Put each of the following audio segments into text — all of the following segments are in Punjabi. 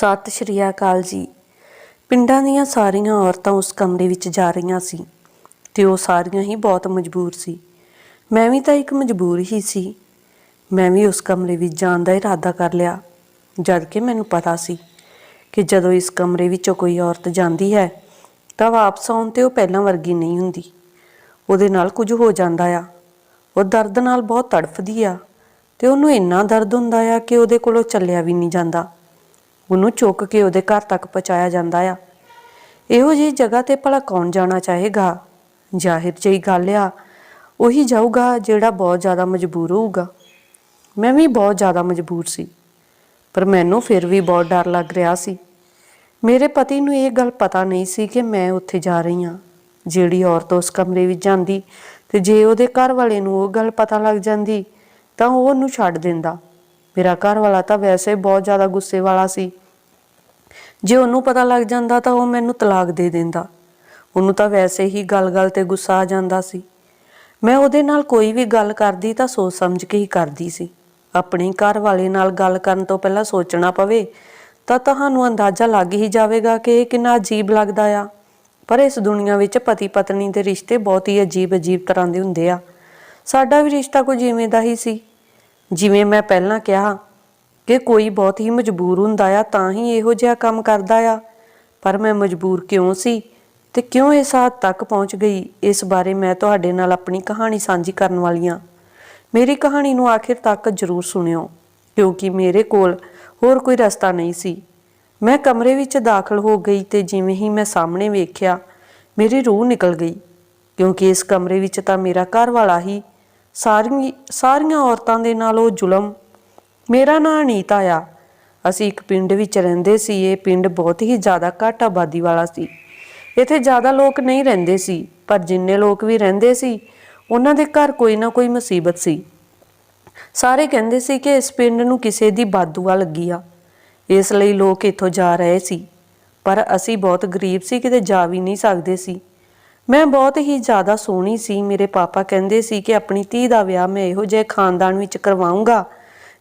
ਸਤਿ ਸ਼੍ਰੀ ਅਕਾਲ ਜੀ। ਪਿੰਡਾਂ ਦੀਆਂ ਸਾਰੀਆਂ ਔਰਤਾਂ ਉਸ ਕਮਰੇ ਵਿੱਚ ਜਾ ਰਹੀਆਂ ਸੀ ਤੇ ਉਹ ਸਾਰੀਆਂ ਹੀ ਬਹੁਤ ਮਜਬੂਰ ਸੀ। ਮੈਂ ਵੀ ਤਾਂ ਇੱਕ ਮਜਬੂਰ ਹੀ ਸੀ। ਮੈਂ ਵੀ ਉਸ ਕਮਰੇ ਵਿੱਚ ਜਾਣ ਦਾ ਇਰਾਦਾ ਕਰ ਲਿਆ, ਜਦ ਕਿ ਮੈਨੂੰ ਪਤਾ ਸੀ ਕਿ ਜਦੋਂ ਇਸ ਕਮਰੇ ਵਿੱਚੋਂ ਕੋਈ ਔਰਤ ਜਾਂਦੀ ਹੈ, ਤਾਂ ਵਾਪਸ ਆਉਣ ਤੇ ਉਹ ਪਹਿਲਾਂ ਵਰਗੀ ਨਹੀਂ ਹੁੰਦੀ। ਉਹਦੇ ਨਾਲ ਕੁਝ ਹੋ ਜਾਂਦਾ ਆ। ਉਹ ਦਰਦ ਨਾਲ ਬਹੁਤ ਤੜਫਦੀ ਆ ਤੇ ਉਹਨੂੰ ਇੰਨਾ ਦਰਦ ਹੁੰਦਾ ਆ ਕਿ ਉਹਦੇ ਕੋਲੋਂ ਚੱਲਿਆ ਵੀ ਨਹੀਂ ਜਾਂਦਾ। ਉਹਨੂੰ ਚੁੱਕ ਕੇ ਉਹਦੇ ਘਰ ਤੱਕ ਪਹੁੰਚਾਇਆ ਜਾਂਦਾ ਆ। ਇਹੋ ਜਿਹੀ ਜਗ੍ਹਾ ਤੇ ਭਲਾ ਕੌਣ ਜਾਣਾ ਚਾਹੇਗਾ? ਜ਼ਾਹਿਰ ਜਿਹੀ ਗੱਲ ਆ, ਉਹੀ ਜਾਊਗਾ ਜਿਹੜਾ ਬਹੁਤ ਜ਼ਿਆਦਾ ਮਜਬੂਰ ਹੋਊਗਾ। ਮੈਂ ਵੀ ਬਹੁਤ ਜ਼ਿਆਦਾ ਮਜਬੂਰ ਸੀ, ਪਰ ਮੈਨੂੰ ਫਿਰ ਵੀ ਬਹੁਤ ਡਰ ਲੱਗ ਰਿਹਾ ਸੀ। ਮੇਰੇ ਪਤੀ ਨੂੰ ਇਹ ਗੱਲ ਪਤਾ ਨਹੀਂ ਸੀ ਕਿ ਮੈਂ ਉੱਥੇ ਜਾ ਰਹੀ ਹਾਂ, ਜਿਹੜੀ ਔਰਤ ਉਸ ਕਮਰੇ ਵਿੱਚ ਜਾਂਦੀ ਤੇ ਜੇ ਉਹਦੇ ਘਰ ਵਾਲੇ ਨੂੰ ਉਹ ਗੱਲ ਪਤਾ ਲੱਗ ਜਾਂਦੀ, ਤਾਂ ਉਹ ਉਹਨੂੰ ਛੱਡ ਦਿੰਦਾ। ਮੇਰਾ ਘਰ ਵਾਲਾ ਤਾਂ ਵੈਸੇ ਬਹੁਤ ਜ਼ਿਆਦਾ ਗੁੱਸੇ ਵਾਲਾ ਸੀ। ਜੇ ਉਹਨੂੰ ਪਤਾ ਲੱਗ ਜਾਂਦਾ ਤਾਂ ਉਹ ਮੈਨੂੰ ਤਲਾਕ ਦੇ ਦਿੰਦਾ। ਉਹਨੂੰ ਤਾਂ ਵੈਸੇ ਹੀ ਗੱਲ-ਗੱਲ ਤੇ ਗੁੱਸਾ ਆ ਜਾਂਦਾ ਸੀ। ਮੈਂ ਉਹਦੇ ਨਾਲ ਕੋਈ ਵੀ ਗੱਲ ਕਰਦੀ ਤਾਂ ਸੋਚ ਸਮਝ ਕੇ ਹੀ ਕਰਦੀ ਸੀ। ਆਪਣੀ ਘਰ ਵਾਲੇ ਨਾਲ ਗੱਲ ਕਰਨ ਤੋਂ ਪਹਿਲਾਂ ਸੋਚਣਾ ਪਵੇ ਤਾਂ ਤੁਹਾਨੂੰ ਅੰਦਾਜ਼ਾ ਲੱਗ ਹੀ ਜਾਵੇਗਾ ਕਿ ਇਹ ਕਿੰਨਾ ਅਜੀਬ ਲੱਗਦਾ ਆ। ਪਰ ਇਸ ਦੁਨੀਆ ਵਿੱਚ ਪਤੀ ਪਤਨੀ ਦੇ ਰਿਸ਼ਤੇ ਬਹੁਤ ਹੀ ਅਜੀਬ ਅਜੀਬ ਤਰ੍ਹਾਂ ਦੇ ਹੁੰਦੇ ਆ। ਸਾਡਾ ਵੀ ਰਿਸ਼ਤਾ ਕੁਝ ਇਵੇਂ ਦਾ ਹੀ ਸੀ। ਜਿਵੇਂ ਮੈਂ ਪਹਿਲਾਂ ਕਿਹਾ ਕਿ ਕੋਈ ਬਹੁਤ ਹੀ ਮਜਬੂਰ ਹੁੰਦਾ ਆ, ਤਾਂ ਹੀ ਇਹੋ ਜਿਹਾ ਕੰਮ ਕਰਦਾ ਆ। ਪਰ ਮੈਂ ਮਜਬੂਰ ਕਿਉਂ ਸੀ ਤੇ ਕਿਉਂ ਇਸ ਹੱਦ ਤੱਕ ਪਹੁੰਚ ਗਈ, ਇਸ ਬਾਰੇ ਮੈਂ ਤੁਹਾਡੇ ਨਾਲ ਆਪਣੀ ਕਹਾਣੀ ਸਾਂਝੀ ਕਰਨ ਵਾਲੀ ਹਾਂ। ਮੇਰੀ ਕਹਾਣੀ ਨੂੰ ਆਖਿਰ ਤੱਕ ਜ਼ਰੂਰ ਸੁਣਿਓ, ਕਿਉਂਕਿ ਮੇਰੇ ਕੋਲ ਹੋਰ ਕੋਈ ਰਸਤਾ ਨਹੀਂ ਸੀ। ਮੈਂ ਕਮਰੇ ਵਿੱਚ ਦਾਖਲ ਹੋ ਗਈ ਤੇ ਜਿਵੇਂ ਹੀ ਮੈਂ ਸਾਹਮਣੇ ਵੇਖਿਆ, ਮੇਰੀ ਰੂਹ ਨਿਕਲ ਗਈ, ਕਿਉਂਕਿ ਇਸ ਕਮਰੇ ਵਿੱਚ ਤਾਂ ਮੇਰਾ ਘਰ ਵਾਲਾ ਹੀ ਸਾਰੀਆਂ ਸਾਰੀਆਂ ਔਰਤਾਂ ਦੇ ਨਾਲ ਉਹ ਜ਼ੁਲਮ। ਮੇਰਾ ਨਾਂ ਅਨੀਤਾ ਆ। ਅਸੀਂ ਇੱਕ ਪਿੰਡ ਵਿੱਚ ਰਹਿੰਦੇ ਸੀ। ਇਹ ਪਿੰਡ ਬਹੁਤ ਹੀ ਜ਼ਿਆਦਾ ਘੱਟ ਆਬਾਦੀ ਵਾਲਾ ਸੀ। ਇੱਥੇ ਜ਼ਿਆਦਾ ਲੋਕ ਨਹੀਂ ਰਹਿੰਦੇ ਸੀ, ਪਰ ਜਿੰਨੇ ਲੋਕ ਵੀ ਰਹਿੰਦੇ ਸੀ, ਉਹਨਾਂ ਦੇ ਘਰ ਕੋਈ ਨਾ ਕੋਈ ਮੁਸੀਬਤ ਸੀ। ਸਾਰੇ ਕਹਿੰਦੇ ਸੀ ਕਿ ਇਸ ਪਿੰਡ ਨੂੰ ਕਿਸੇ ਦੀ ਬਾਦੂਆ ਲੱਗੀ ਆ। ਇਸ ਲਈ ਲੋਕ ਇੱਥੋਂ ਜਾ ਰਹੇ ਸੀ। ਪਰ ਅਸੀਂ ਬਹੁਤ ਗਰੀਬ ਸੀ, ਕਿਤੇ ਜਾ ਵੀ ਨਹੀਂ ਸਕਦੇ ਸੀ। ਮੈਂ ਬਹੁਤ ਹੀ ਜ਼ਿਆਦਾ ਸੋਹਣੀ ਸੀ। ਮੇਰੇ ਪਾਪਾ ਕਹਿੰਦੇ ਸੀ ਕਿ ਆਪਣੀ ਧੀ ਦਾ ਵਿਆਹ ਮੈਂ ਇਹੋ ਜਿਹੇ ਖਾਨਦਾਨ ਵਿੱਚ ਕਰਵਾਉਂਗਾ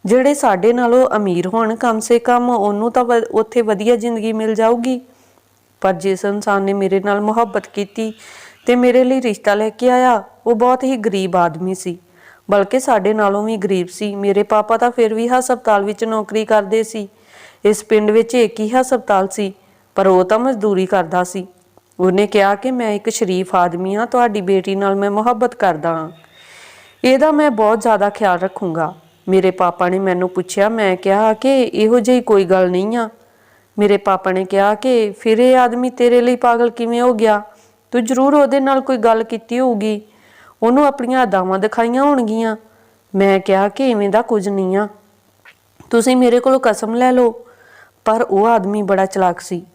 ਜਿਹੜੇ ਸਾਡੇ ਨਾਲੋਂ ਅਮੀਰ ਹੋਣ। ਕਮ ਸੇ ਕਮ ਉਹਨੂੰ ਤਾਂ ਵ- ਉੱਥੇ ਵਧੀਆ ਜ਼ਿੰਦਗੀ ਮਿਲ ਜਾਊਗੀ। ਪਰ ਜਿਸ ਇਨਸਾਨ ਨੇ ਮੇਰੇ ਨਾਲ ਮੁਹੱਬਤ ਕੀਤੀ ਤੇ ਮੇਰੇ ਲਈ ਰਿਸ਼ਤਾ ਲੈ ਕੇ ਆਇਆ, ਉਹ ਬਹੁਤ ਹੀ ਗਰੀਬ ਆਦਮੀ ਸੀ। ਬਲਕਿ ਸਾਡੇ ਨਾਲੋਂ ਵੀ ਗਰੀਬ ਸੀ। ਮੇਰੇ ਪਾਪਾ ਤਾਂ ਫਿਰ ਵੀ ਹਸਪਤਾਲ ਵਿੱਚ ਨੌਕਰੀ ਕਰਦੇ ਸੀ। ਇਸ ਪਿੰਡ ਵਿੱਚ ਇੱਕ ਹੀ ਹਸਪਤਾਲ ਸੀ, ਪਰ ਉਹ ਤਾਂ ਮਜ਼ਦੂਰੀ ਕਰਦਾ ਸੀ। ਉਹਨੇ ਕਿਹਾ ਕਿ ਮੈਂ ਇੱਕ ਸ਼ਰੀਫ ਆਦਮੀ ਹਾਂ, ਤੁਹਾਡੀ ਬੇਟੀ ਨਾਲ ਮੈਂ ਮੁਹੱਬਤ ਕਰਦਾ ਹਾਂ। ਇਹਦਾ ਮੈਂ ਬਹੁਤ ਜ਼ਿਆਦਾ ਖਿਆਲ ਰੱਖੂੰਗਾ। ਮੇਰੇ ਪਾਪਾ ਨੇ ਮੈਨੂੰ ਪੁੱਛਿਆ, ਮੈਂ ਕਿਹਾ ਕਿ ਇਹੋ ਜਿਹੀ ਕੋਈ ਗੱਲ ਨਹੀਂ ਆ। ਮੇਰੇ ਪਾਪਾ ਨੇ ਕਿਹਾ ਕਿ ਫਿਰ ਇਹ ਆਦਮੀ ਤੇਰੇ ਲਈ ਪਾਗਲ ਕਿਵੇਂ ਹੋ ਗਿਆ? ਤੂੰ ਜ਼ਰੂਰ ਉਹਦੇ ਨਾਲ ਕੋਈ ਗੱਲ ਕੀਤੀ ਹੋਊਗੀ। ਉਹਨੂੰ ਆਪਣੀਆਂ ਅਦਾਵਾਂ ਦਿਖਾਈਆਂ ਹੋਣਗੀਆਂ। ਮੈਂ ਕਿਹਾ ਕਿ ਇਵੇਂ ਦਾ ਕੁਝ ਨਹੀਂ ਆ। ਤੁਸੀਂ ਮੇਰੇ ਕੋਲੋਂ ਕਸਮ ਲੈ ਲਓ। ਪਰ ਉਹ ਆਦਮੀ ਬੜਾ ਚਲਾਕ ਸੀ।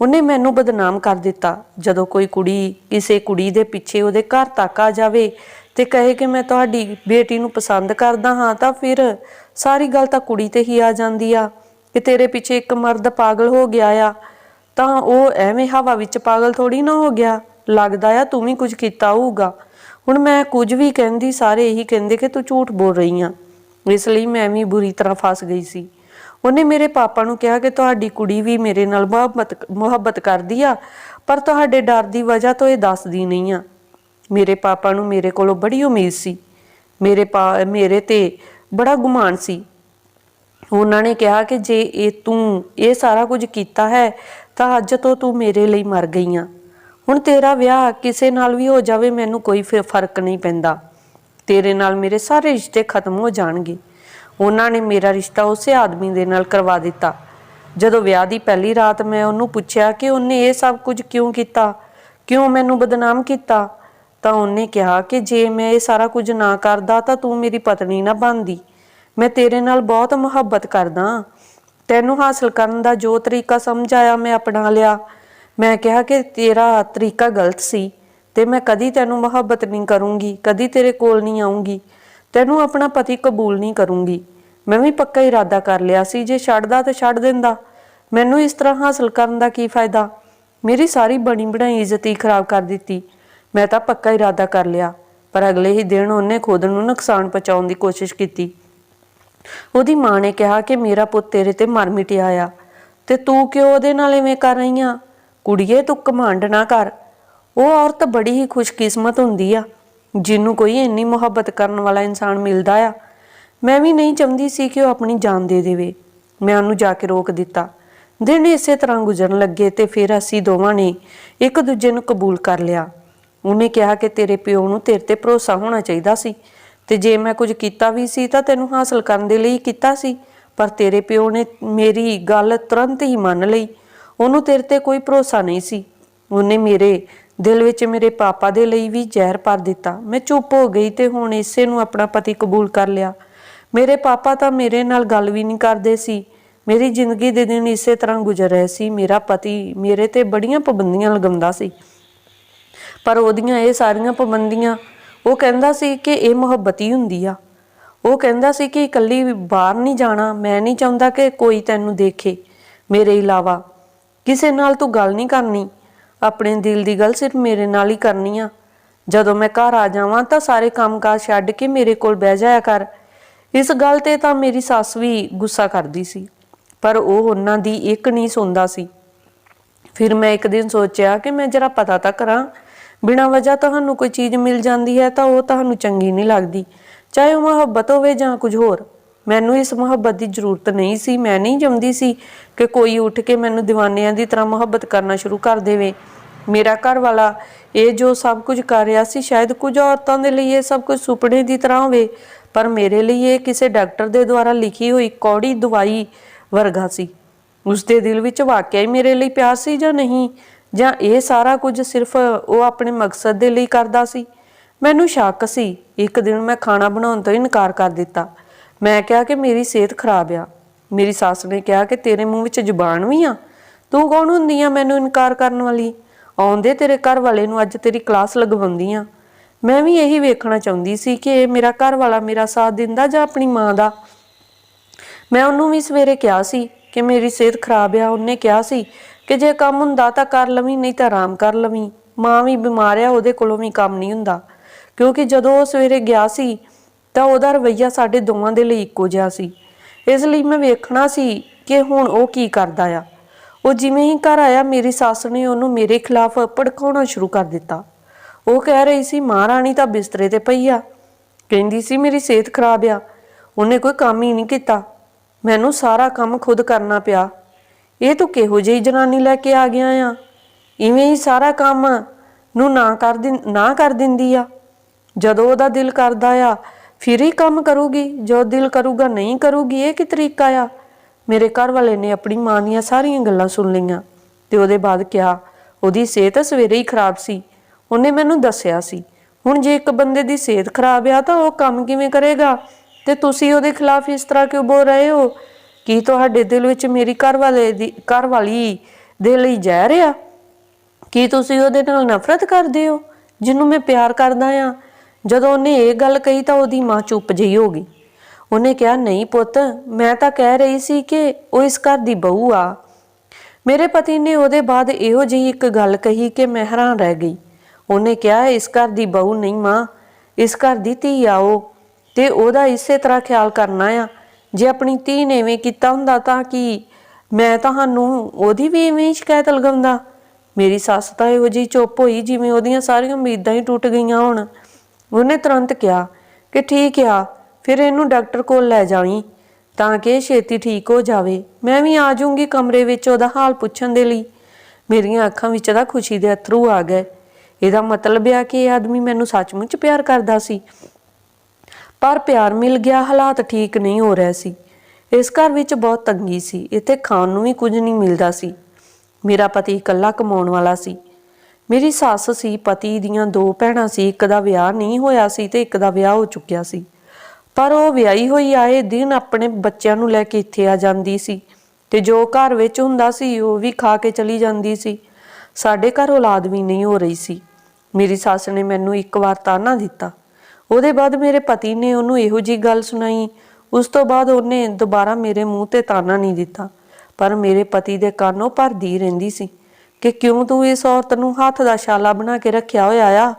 ਉਹਨੇ ਮੈਨੂੰ ਬਦਨਾਮ ਕਰ ਦਿੱਤਾ। ਜਦੋਂ ਕੋਈ ਕੁੜੀ, ਕਿਸੇ ਕੁੜੀ ਦੇ ਪਿੱਛੇ ਉਹਦੇ ਘਰ ਤੱਕ ਆ ਜਾਵੇ ਤੇ ਕਹੇ ਕਿ ਮੈਂ ਤੁਹਾਡੀ ਬੇਟੀ ਨੂੰ ਪਸੰਦ ਕਰਦਾ ਹਾਂ, ਤਾਂ ਫਿਰ ਸਾਰੀ ਗੱਲ ਤਾਂ ਕੁੜੀ ਤੇ ਹੀ ਆ ਜਾਂਦੀ ਆ। ਕਿ ਤੇਰੇ ਪਿੱਛੇ ਇੱਕ ਮਰਦ ਪਾਗਲ ਹੋ ਗਿਆ ਆ, ਤਾਂ ਉਹ ਐਵੇਂ ਹਵਾ ਵਿੱਚ ਪਾਗਲ ਥੋੜੀ ਨਾ ਹੋ ਗਿਆ। ਲੱਗਦਾ ਆ ਤੂੰ ਵੀ ਕੁਝ ਕੀਤਾ ਹੋਊਗਾ। ਹੁਣ ਮੈਂ ਕੁਝ ਵੀ ਕਹਿੰਦੀ, ਸਾਰੇ ਇਹੀ ਕਹਿੰਦੇ ਕਿ ਤੂੰ ਝੂਠ ਬੋਲ ਰਹੀ ਆ। ਇਸ ਲਈ ਮੈਂ ਵੀ ਬੁਰੀ ਤਰ੍ਹਾਂ ਫਸ ਗਈ ਸੀ। ਉਹਨੇ ਮੇਰੇ ਪਾਪਾ ਨੂੰ ਕਿਹਾ ਕਿ ਤੁਹਾਡੀ ਕੁੜੀ ਵੀ ਮੇਰੇ ਨਾਲ ਮੁਹੱਬਤ ਮੁਹੱਬਤ ਕਰਦੀ ਆ, ਪਰ ਤੁਹਾਡੇ ਡਰ ਦੀ ਵਜ੍ਹਾ ਤੋਂ ਇਹ ਦੱਸਦੀ ਨਹੀਂ ਆ। ਮੇਰੇ ਪਾਪਾ ਨੂੰ ਮੇਰੇ ਕੋਲੋਂ ਬੜੀ ਉਮੀਦ ਸੀ। ਮੇਰੇ ਪਾ, ਮੇਰੇ ਤੇ ਬੜਾ ਗੁਮਾਨ ਸੀ। ਉਹਨਾਂ ਨੇ ਕਿਹਾ ਕਿ ਜੇ ਇਹ ਤੂੰ, ਇਹ ਸਾਰਾ ਕੁਝ ਕੀਤਾ ਹੈ, ਤਾਂ ਅੱਜ ਤੋਂ ਤੂੰ ਮੇਰੇ ਲਈ ਮਰ ਗਈ ਆ। ਹੁਣ ਤੇਰਾ ਵਿਆਹ ਕਿਸੇ ਨਾਲ ਵੀ ਹੋ ਜਾਵੇ, ਮੈਨੂੰ ਕੋਈ ਫਿਰ ਫ਼ਰਕ ਨਹੀਂ ਪੈਂਦਾ। ਤੇਰੇ ਨਾਲ ਮੇਰੇ ਸਾਰੇ ਰਿਸ਼ਤੇ ਖਤਮ ਹੋ ਜਾਣਗੇ। ਉਹਨਾਂ ਨੇ ਮੇਰਾ ਰਿਸ਼ਤਾ ਉਸੇ ਆਦਮੀ ਦੇ ਨਾਲ ਕਰਵਾ ਦਿੱਤਾ। ਜਦੋਂ ਵਿਆਹ ਦੀ ਪਹਿਲੀ ਰਾਤ ਮੈਂ ਉਹਨੂੰ ਪੁੱਛਿਆ ਕਿ ਉਹਨੇ ਇਹ ਸਭ ਕੁਝ ਕਿਉਂ ਕੀਤਾ? ਕਿਉਂ ਮੈਨੂੰ ਬਦਨਾਮ ਕੀਤਾ? ਤਾਂ ਉਹਨੇ ਕਿਹਾ ਕਿ ਜੇ ਮੈਂ ਇਹ ਸਾਰਾ ਕੁਝ ਨਾ ਕਰਦਾ ਤਾਂ ਤੂੰ ਮੇਰੀ ਪਤਨੀ ਨਾ ਬਣਦੀ। ਮੈਂ ਤੇਰੇ ਨਾਲ ਬਹੁਤ ਮੁਹੱਬਤ ਕਰਦਾ। ਤੈਨੂੰ ਹਾਸਲ ਕਰਨ ਦਾ ਜੋ ਤਰੀਕਾ ਸਮਝ ਆਇਆ ਮੈਂ ਅਪਣਾ ਲਿਆ। ਮੈਂ ਕਿਹਾ ਕਿ ਤੇਰਾ ਤਰੀਕਾ ਗਲਤ ਸੀ ਤੇ ਮੈਂ ਕਦੀ ਤੈਨੂੰ ਮੁਹੱਬਤ ਨਹੀਂ ਕਰੂੰਗੀ, ਕਦੀ ਤੇਰੇ ਕੋਲ ਨਹੀਂ ਆਉਂਗੀ ਤੈਨੂੰ ਆਪਣਾ ਪਤੀ ਕਬੂਲ ਨਹੀਂ ਕਰੂੰਗੀ। ਮੈਂ ਵੀ ਪੱਕਾ ਇਰਾਦਾ ਕਰ ਲਿਆ ਸੀ ਜੇ ਛੱਡਦਾ ਤਾਂ ਛੱਡ ਦਿੰਦਾ। ਮੈਨੂੰ ਇਸ ਤਰ੍ਹਾਂ ਹਾਸਲ ਕਰਨ ਦਾ ਕੀ ਫਾਇਦਾ? ਮੇਰੀ ਸਾਰੀ ਬਣੀ ਬਣਾਈ ਇੱਜ਼ਤ ਹੀ ਖਰਾਬ ਕਰ ਦਿੱਤੀ। ਮੈਂ ਤਾਂ ਪੱਕਾ ਇਰਾਦਾ ਕਰ ਲਿਆ, ਪਰ ਅਗਲੇ ਹੀ ਦਿਨ ਉਹਨੇ ਖੁਦ ਨੂੰ ਨੁਕਸਾਨ ਪਹੁੰਚਾਉਣ ਦੀ ਕੋਸ਼ਿਸ਼ ਕੀਤੀ। ਉਹਦੀ ਮਾਂ ਨੇ ਕਿਹਾ ਕਿ ਮੇਰਾ ਪੁੱਤ ਤੇਰੇ ਤੇ ਮਰ ਮਿਟਿਆ ਆ, ਤੇ ਤੂੰ ਕਿਉਂ ਉਹਦੇ ਨਾਲ ਐਵੇਂ ਕਰ ਰਹੀ ਆ ਕੁੜੀਏ, ਤੂੰ ਕਮਾਂਡ ਨਾ ਕਰ। ਉਹ ਔਰਤ ਬੜੀ ਹੀ ਖੁਸ਼ਕਿਸਮਤ ਹੁੰਦੀ ਆ। ਜਿਹਨੂੰ ਕੋਈ ਇੰਨੀ ਮੁਹੱਬਤ ਕਰਨ ਵਾਲਾ ਇਨਸਾਨ ਮਿਲਦਾ ਆ, ਮੈਂ ਵੀ ਨਹੀਂ ਚਾਹੁੰਦੀ ਸੀ ਕਿ ਉਹ ਆਪਣੀ ਜਾਨ ਦੇ ਦੇਵੇ। ਮੈਂ ਉਹਨੂੰ ਜਾ ਕੇ ਰੋਕ ਦਿੱਤਾ। ਦਿਨ ਇਸੇ ਤਰ੍ਹਾਂ ਗੁਜ਼ਰਨ ਲੱਗੇ ਤੇ ਫਿਰ ਅਸੀਂ ਦੋਵਾਂ ਨੇ ਇੱਕ ਦੂਜੇ ਨੂੰ ਕਬੂਲ ਕਰ ਲਿਆ। ਉਹਨੇ ਕਿਹਾ ਕਿ ਤੇਰੇ ਪਿਓ ਨੂੰ ਤੇਰੇ ਤੇ ਭਰੋਸਾ ਹੋਣਾ ਚਾਹੀਦਾ ਸੀ ਤੇ ਜੇ ਮੈਂ ਕੁਝ ਕੀਤਾ ਵੀ ਸੀ ਤਾਂ ਤੈਨੂੰ ਹਾਸਲ ਕਰਨ ਦੇ ਲਈ ਕੀਤਾ ਸੀ, ਪਰ ਤੇਰੇ ਪਿਓ ਨੇ ਮੇਰੀ ਗੱਲ ਤੁਰੰਤ ਹੀ ਮੰਨ ਲਈ। ਉਹਨੂੰ ਤੇਰੇ ਤੇ ਕੋਈ ਭਰੋਸਾ ਨਹੀਂ ਸੀ। ਉਹਨੇ ਮੇਰੇ ਦਿਲ ਵਿੱਚ ਮੇਰੇ ਪਾਪਾ ਦੇ ਲਈ ਵੀ ਜ਼ਹਿਰ ਭਰ ਦਿੱਤਾ। ਮੈਂ ਚੁੱਪ ਹੋ ਗਈ ਤੇ ਹੁਣ ਇਸੇ ਨੂੰ ਆਪਣਾ ਪਤੀ ਕਬੂਲ ਕਰ ਲਿਆ। ਮੇਰੇ ਪਾਪਾ ਤਾਂ ਮੇਰੇ ਨਾਲ ਗੱਲ ਵੀ ਨਹੀਂ ਕਰਦੇ ਸੀ। ਮੇਰੀ ਜ਼ਿੰਦਗੀ ਦੇ ਦਿਨ ਇਸੇ ਤਰ੍ਹਾਂ ਗੁਜ਼ਰ ਰਹੇ ਸੀ। ਮੇਰਾ ਪਤੀ ਮੇਰੇ ਤੇ ਬੜੀਆਂ ਪਾਬੰਦੀਆਂ ਲਗਾਉਂਦਾ ਸੀ। ਪਰ ਉਹਦੀਆਂ ਇਹ ਸਾਰੀਆਂ ਪਾਬੰਦੀਆਂ, ਉਹ ਕਹਿੰਦਾ ਸੀ ਕਿ ਇਹ ਮੁਹੱਬਤੀ ਹੁੰਦੀ ਆ। ਉਹ ਕਹਿੰਦਾ ਸੀ ਕਿ ਇਕੱਲੀ ਬਾਹਰ ਨਹੀਂ ਜਾਣਾ, ਮੈਂ ਨਹੀਂ ਚਾਹੁੰਦਾ ਕਿ ਕੋਈ ਤੈਨੂੰ ਦੇਖੇ। ਮੇਰੇ ਇਲਾਵਾ, ਕਿਸੇ ਨਾਲ ਤੂੰ ਗੱਲ ਨਹੀਂ ਕਰਨੀ। ਆਪਣੇ ਦਿਲ ਦੀ ਗੱਲ ਸਿਰਫ ਮੇਰੇ ਨਾਲ ਹੀ ਕਰਨੀ ਆ। ਜਦੋਂ ਮੈਂ ਘਰ ਆ ਜਾਵਾਂ ਤਾਂ ਸਾਰੇ ਕੰਮਕਾਜ ਛੱਡ ਕੇ ਮੇਰੇ ਕੋਲ ਬਹਿ ਜਾਇਆ ਕਰ। ਇਸ ਗੱਲ ਤੇ ਤਾਂ ਮੇਰੀ ਸੱਸ ਵੀ ਗੁੱਸਾ ਕਰਦੀ ਸੀ, ਪਰ ਉਹ ਉਹਨਾਂ ਦੀ ਇੱਕ ਨਹੀਂ ਸੁਣਦਾ ਸੀ। ਫਿਰ ਮੈਂ ਇੱਕ ਦਿਨ ਸੋਚਿਆ ਕਿ ਮੈਂ ਜਰਾ ਪਤਾ ਤਾਂ ਕਰਾਂ, ਬਿਨਾਂ ਵਜ੍ਹਾ ਤੁਹਾਨੂੰ ਕੋਈ ਚੀਜ਼ ਮਿਲ ਜਾਂਦੀ ਹੈ ਤਾਂ ਉਹ ਤੁਹਾਨੂੰ ਚੰਗੀ ਨਹੀਂ ਲੱਗਦੀ, ਚਾਹੇ ਉਹ ਮੁਹੱਬਤ ਹੋਵੇ ਜਾਂ ਕੁਝ ਹੋਰ। ਮੈਨੂੰ ਇਸ ਮੁਹੱਬਤ ਦੀ ਜ਼ਰੂਰਤ ਨਹੀਂ ਸੀ, ਮੈਂ ਨਹੀਂ ਜੰਮਦੀ ਸੀ ਕਿ ਕੋਈ ਉੱਠ ਕੇ ਮੈਨੂੰ دیਵਾਨਿਆਂ ਦੀ ਤਰ੍ਹਾਂ ਮੁਹੱਬਤ ਕਰਨਾ ਸ਼ੁਰੂ ਕਰ ਦੇਵੇ। ਮੇਰਾ ਘਰ ਵਾਲਾ ਇਹ ਜੋ ਸਭ ਕੁਝ ਕਰ ਰਿਹਾ ਸੀ, ਸ਼ਾਇਦ ਕੁਝ ਔਰਤਾਂ ਦੇ ਲਈ ਇਹ ਸਭ ਕੁਝ ਸੁਪਨੇ ਦੀ ਤਰ੍ਹਾਂ ਹੋਵੇ, ਪਰ ਮੇਰੇ ਲਈ ਇਹ ਕਿਸੇ ਡਾਕਟਰ ਦੇ ਦੁਆਰਾ ਲਿਖੀ ਹੋਈ ਕੌੜੀ ਦਵਾਈ ਵਰਗਾ ਸੀ। ਉਸ ਦੇ ਦਿਲ ਵਿੱਚ ਵਾਕਿਆ ਹੀ ਮੇਰੇ ਲਈ ਪਿਆਰ ਸੀ ਜਾਂ ਨਹੀਂ? ਜਾਂ ਇਹ ਸਾਰਾ ਕੁਝ ਸਿਰਫ ਉਹ ਆਪਣੇ ਮਕਸਦ ਦੇ ਲਈ ਕਰਦਾ ਸੀ? ਮੈਨੂੰ ਸ਼ੱਕ ਸੀ। ਇੱਕ ਦਿਨ ਮੈਂ ਖਾਣਾ ਬਣਾਉਣ ਤੋਂ ਇਨਕਾਰ ਕਰ ਦਿੱਤਾ। ਮੈਂ ਕਿਹਾ ਕਿ ਮੇਰੀ ਸਿਹਤ ਖਰਾਬ ਆ। ਮੇਰੀ ਸੱਸ ਨੇ ਕਿਹਾ ਕਿ ਤੇਰੇ ਮੂੰਹ ਵਿੱਚ ਜ਼ੁਬਾਨ ਵੀ ਆ। ਤੂੰ ਕੌਣ ਹੁੰਦੀ ਆ ਮੈਨੂੰ ਇਨਕਾਰ ਕਰਨ ਵਾਲੀ? ਆਉਂਦੇ ਤੇਰੇ ਘਰ ਵਾਲੇ ਨੂੰ ਅੱਜ ਤੇਰੀ ਕਲਾਸ ਲਗਵਾਉਂਦੀ ਆ। ਮੈਂ ਵੀ ਇਹੀ ਵੇਖਣਾ ਚਾਹੁੰਦੀ ਸੀ ਕਿ ਇਹ ਮੇਰਾ ਘਰ ਵਾਲਾ ਮੇਰਾ ਸਾਥ ਦਿੰਦਾ ਜਾਂ ਆਪਣੀ ਮਾਂ ਦਾ। ਮੈਂ ਉਹਨੂੰ ਵੀ ਸਵੇਰੇ ਕਿਹਾ ਸੀ ਕਿ ਮੇਰੀ ਸਿਹਤ ਖਰਾਬ ਆ। ਉਹਨੇ ਕਿਹਾ ਸੀ ਕਿ ਜੇ ਕੰਮ ਹੁੰਦਾ ਤਾਂ ਕਰ ਲਵੀਂ, ਨਹੀਂ ਤਾਂ ਆਰਾਮ ਕਰ ਲਵੀਂ। ਮਾਂ ਵੀ ਬਿਮਾਰ ਆ, ਉਹਦੇ ਕੋਲੋਂ ਵੀ ਕੰਮ ਨਹੀਂ ਹੁੰਦਾ। ਕਿਉਂਕਿ ਜਦੋਂ ਉਹ ਸਵੇਰੇ ਗਿਆ ਸੀ ਤਾਂ ਉਹਦਾ ਰਵੱਈਆ ਸਾਡੇ ਦੋਵਾਂ ਦੇ ਲਈ ਇੱਕੋ ਜਿਹਾ ਸੀ। ਇਸ ਲਈ ਮੈਂ ਵੇਖਣਾ ਸੀ ਕਿ ਹੁਣ ਉਹ ਕੀ ਕਰਦਾ ਆ। ਉਹ ਜਿਵੇਂ ਹੀ ਘਰ ਆਇਆ, ਮੇਰੀ ਸੱਸ ਨੇ ਉਹਨੂੰ ਮੇਰੇ ਖਿਲਾਫ ਭੜਕਾਉਣਾ ਸ਼ੁਰੂ ਕਰ ਦਿੱਤਾ। ਉਹ ਕਹਿ ਰਹੀ ਸੀ ਮਹਾਰਾਣੀ ਤਾਂ ਬਿਸਤਰੇ ਤੇ ਪਈ ਆ। ਕਹਿੰਦੀ ਸੀ, ਮੇਰੀ ਸਿਹਤ ਖਰਾਬ ਆ। ਉਹਨੇ ਕੋਈ ਕੰਮ ਹੀ ਨਹੀਂ ਕੀਤਾ। ਮੈਨੂੰ ਸਾਰਾ ਕੰਮ ਖੁਦ ਕਰਨਾ ਪਿਆ। ਇਹ ਤੂੰ ਕਿਹੋ ਜਿਹੀ ਜਨਾਨੀ ਲੈ ਕੇ ਆ ਗਿਆ ਆ? ਇਵੇਂ ਹੀ ਸਾਰਾ ਕੰਮ ਨੂੰ ਨਾ ਕਰ ਦਿੰ, ਨਾ ਕਰ ਦਿੰਦੀ ਆ। ਜਦੋਂ ਉਹਦਾ ਦਿਲ ਕਰਦਾ ਆ ਫਿਰ ਹੀ ਕੰਮ ਕਰੂਗੀ, ਜੋ ਦਿਲ ਕਰੂਗਾ, ਨਹੀਂ ਕਰੂਗੀ, ਇਹ ਕੀ ਤਰੀਕਾ ਆ? ਮੇਰੇ ਘਰ ਵਾਲੇ ਨੇ ਆਪਣੀ ਮਾਂ ਦੀਆਂ ਸਾਰੀਆਂ ਗੱਲਾਂ ਸੁਣ ਲਈਆਂ ਤੇ ਉਹਦੇ ਬਾਅਦ ਕਿਹਾ, ਉਹਦੀ ਸਿਹਤ ਸਵੇਰੇ ਹੀ ਖਰਾਬ ਸੀ। ਉਹਨੇ ਮੈਨੂੰ ਦੱਸਿਆ ਸੀ, ਹੁਣ ਜੇ ਇੱਕ ਬੰਦੇ ਦੀ ਸਿਹਤ ਖਰਾਬ ਆ ਤਾਂ ਉਹ ਕੰਮ ਕਿਵੇਂ ਕਰੇਗਾ? ਤੇ ਤੁਸੀਂ ਉਹਦੇ ਖਿਲਾਫ ਇਸ ਤਰ੍ਹਾਂ ਕਿਉਂ ਬੋਲ ਰਹੇ ਹੋ? ਕੀ ਤੁਹਾਡੇ ਦਿਲ ਵਿੱਚ ਮੇਰੀ ਘਰ ਵਾਲੇ ਦੀ, ਘਰ ਵਾਲੀ ਦੇ ਲਈ ਜ਼ਹਿਰ ਆ? ਕੀ ਤੁਸੀਂ ਉਹਦੇ ਨਾਲ ਨਫ਼ਰਤ ਕਰਦੇ ਹੋ, ਜਿਹਨੂੰ ਮੈਂ ਪਿਆਰ ਕਰਦਾ ਆ? ਜਦੋਂ ਉਹਨੇ ਇਹ ਗੱਲ ਕਹੀ ਤਾਂ ਉਹਦੀ ਮਾਂ ਚੁੱਪ ਜਿਹੀ ਹੋ ਗਈ। ਉਹਨੇ ਕਿਹਾ, ਨਹੀਂ ਪੁੱਤ, ਮੈਂ ਤਾਂ ਕਹਿ ਰਹੀ ਸੀ ਕਿ ਉਹ ਇਸ ਘਰ ਦੀ ਬਹੂ ਆ। ਮੇਰੇ ਪਤੀ ਨੇ ਉਹਦੇ ਬਾਅਦ ਇਹੋ ਜਿਹੀ ਇੱਕ ਗੱਲ ਕਹੀ ਕਿ ਮੈਂ ਹੈਰਾਨ ਰਹਿ ਗਈ। ਉਹਨੇ ਕਿਹਾ, ਇਸ ਘਰ ਦੀ ਬਹੂ ਨਹੀਂ ਮਾਂ, ਇਸ ਘਰ ਦੀ ਧੀ ਆ ਉਹ, ਤੇ ਉਹਦਾ ਇਸੇ ਤਰ੍ਹਾਂ ਖਿਆਲ ਕਰਨਾ ਆ। ਜੇ ਆਪਣੀ ਧੀ ਨੇ ਐਵੇਂ ਕੀਤਾ ਹੁੰਦਾ ਤਾਂ ਕਿ ਮੈਂ ਤੁਹਾਨੂੰ ਉਹਦੀ ਵੀ ਐਵੇਂ ਹੀ ਸ਼ਿਕਾਇਤ ਲਗਾਉਂਦਾ? ਮੇਰੀ ਸੱਸ ਤਾਂ ਇਹੋ ਜਿਹੀ ਚੁੱਪ ਹੋਈ ਜਿਵੇਂ ਉਹਦੀਆਂ ਸਾਰੀਆਂ ਉਮੀਦਾਂ ਹੀ ਟੁੱਟ ਗਈਆਂ ਹੋਣ। ਉਹਨੇ ਤੁਰੰਤ ਕਿਹਾ ਕਿ ਠੀਕ ਆ, ਫਿਰ ਇਹਨੂੰ ਡਾਕਟਰ ਕੋਲ ਲੈ ਜਾਵੀਂ, ਤਾਂ ਕਿ ਛੇਤੀ ਠੀਕ ਹੋ ਜਾਵੇ। ਮੈਂ ਵੀ ਆ ਜਾਊਂਗੀ ਕਮਰੇ ਵਿੱਚ ਉਹਦਾ ਹਾਲ ਪੁੱਛਣ ਦੇ ਲਈ। ਮੇਰੀਆਂ ਅੱਖਾਂ ਵਿੱਚ ਤਾਂ ਖੁਸ਼ੀ ਦੇ ਅਥਰੂ ਆ ਗਏ। ਇਹਦਾ ਮਤਲਬ ਆ ਕਿ ਇਹ ਆਦਮੀ ਮੈਨੂੰ ਸੱਚਮੁੱਚ ਪਿਆਰ ਕਰਦਾ ਸੀ। ਪਰ ਪਿਆਰ ਮਿਲ ਗਿਆ, ਹਾਲਾਤ ਠੀਕ ਨਹੀਂ ਹੋ ਰਹੇ ਸੀ। ਇਸ ਘਰ ਵਿੱਚ ਬਹੁਤ ਤੰਗੀ ਸੀ। ਇੱਥੇ ਖਾਣ ਨੂੰ ਵੀ ਕੁਝ ਨਹੀਂ ਮਿਲਦਾ ਸੀ। ਮੇਰਾ ਪਤੀ ਇਕੱਲਾ ਕਮਾਉਣ ਵਾਲਾ ਸੀ। ਮੇਰੀ ਸੱਸ ਸੀ, ਪਤੀ ਦੀਆਂ ਦੋ ਭੈਣਾਂ ਸੀ, ਇੱਕ ਦਾ ਵਿਆਹ ਨਹੀਂ ਹੋਇਆ ਸੀ ਤੇ ਇੱਕ ਦਾ ਵਿਆਹ ਹੋ ਚੁੱਕਿਆ ਸੀ। ਪਰ ਉਹ ਵਿਆਹੀ ਹੋਈ ਆਏ ਦਿਨ ਆਪਣੇ ਬੱਚਿਆਂ ਨੂੰ ਲੈ ਕੇ ਇੱਥੇ ਆ ਜਾਂਦੀ ਸੀ ਤੇ ਜੋ ਘਰ ਵਿੱਚ ਹੁੰਦਾ ਸੀ, ਉਹ ਵੀ ਖਾ ਕੇ ਚਲੀ ਜਾਂਦੀ ਸੀ। ਸਾਡੇ ਘਰ ਔਲਾਦ ਵੀ ਨਹੀਂ ਹੋ ਰਹੀ ਸੀ। ਮੇਰੀ ਸੱਸ ਨੇ ਮੈਨੂੰ ਇੱਕ ਵਾਰ ਤਾਨਾ ਦਿੱਤਾ। ਉਹਦੇ ਬਾਅਦ ਮੇਰੇ ਪਤੀ ਨੇ ਉਹਨੂੰ ਇਹੋ ਜੀ ਗੱਲ ਸੁਣਾਈ। ਉਸ ਤੋਂ ਬਾਅਦ ਉਹਨੇ ਦੁਬਾਰਾ ਮੇਰੇ ਮੂੰਹ ਤੇ ਤਾਨਾ ਨਹੀਂ ਦਿੱਤਾ। ਪਰ ਮੇਰੇ ਪਤੀ ਦੇ ਕੰਨ ਉਹ ਭਰਦੀ ਰਹਿੰਦੀ ਸੀ। ਕਿ ਕਿਉਂ ਤੂੰ ਇਸ ਔਰਤ ਨੂੰ ਹੱਥ ਦਾ ਛਾਲਾ ਬਣਾ ਕੇ ਰੱਖਿਆ ਹੋਇਆ ਆ?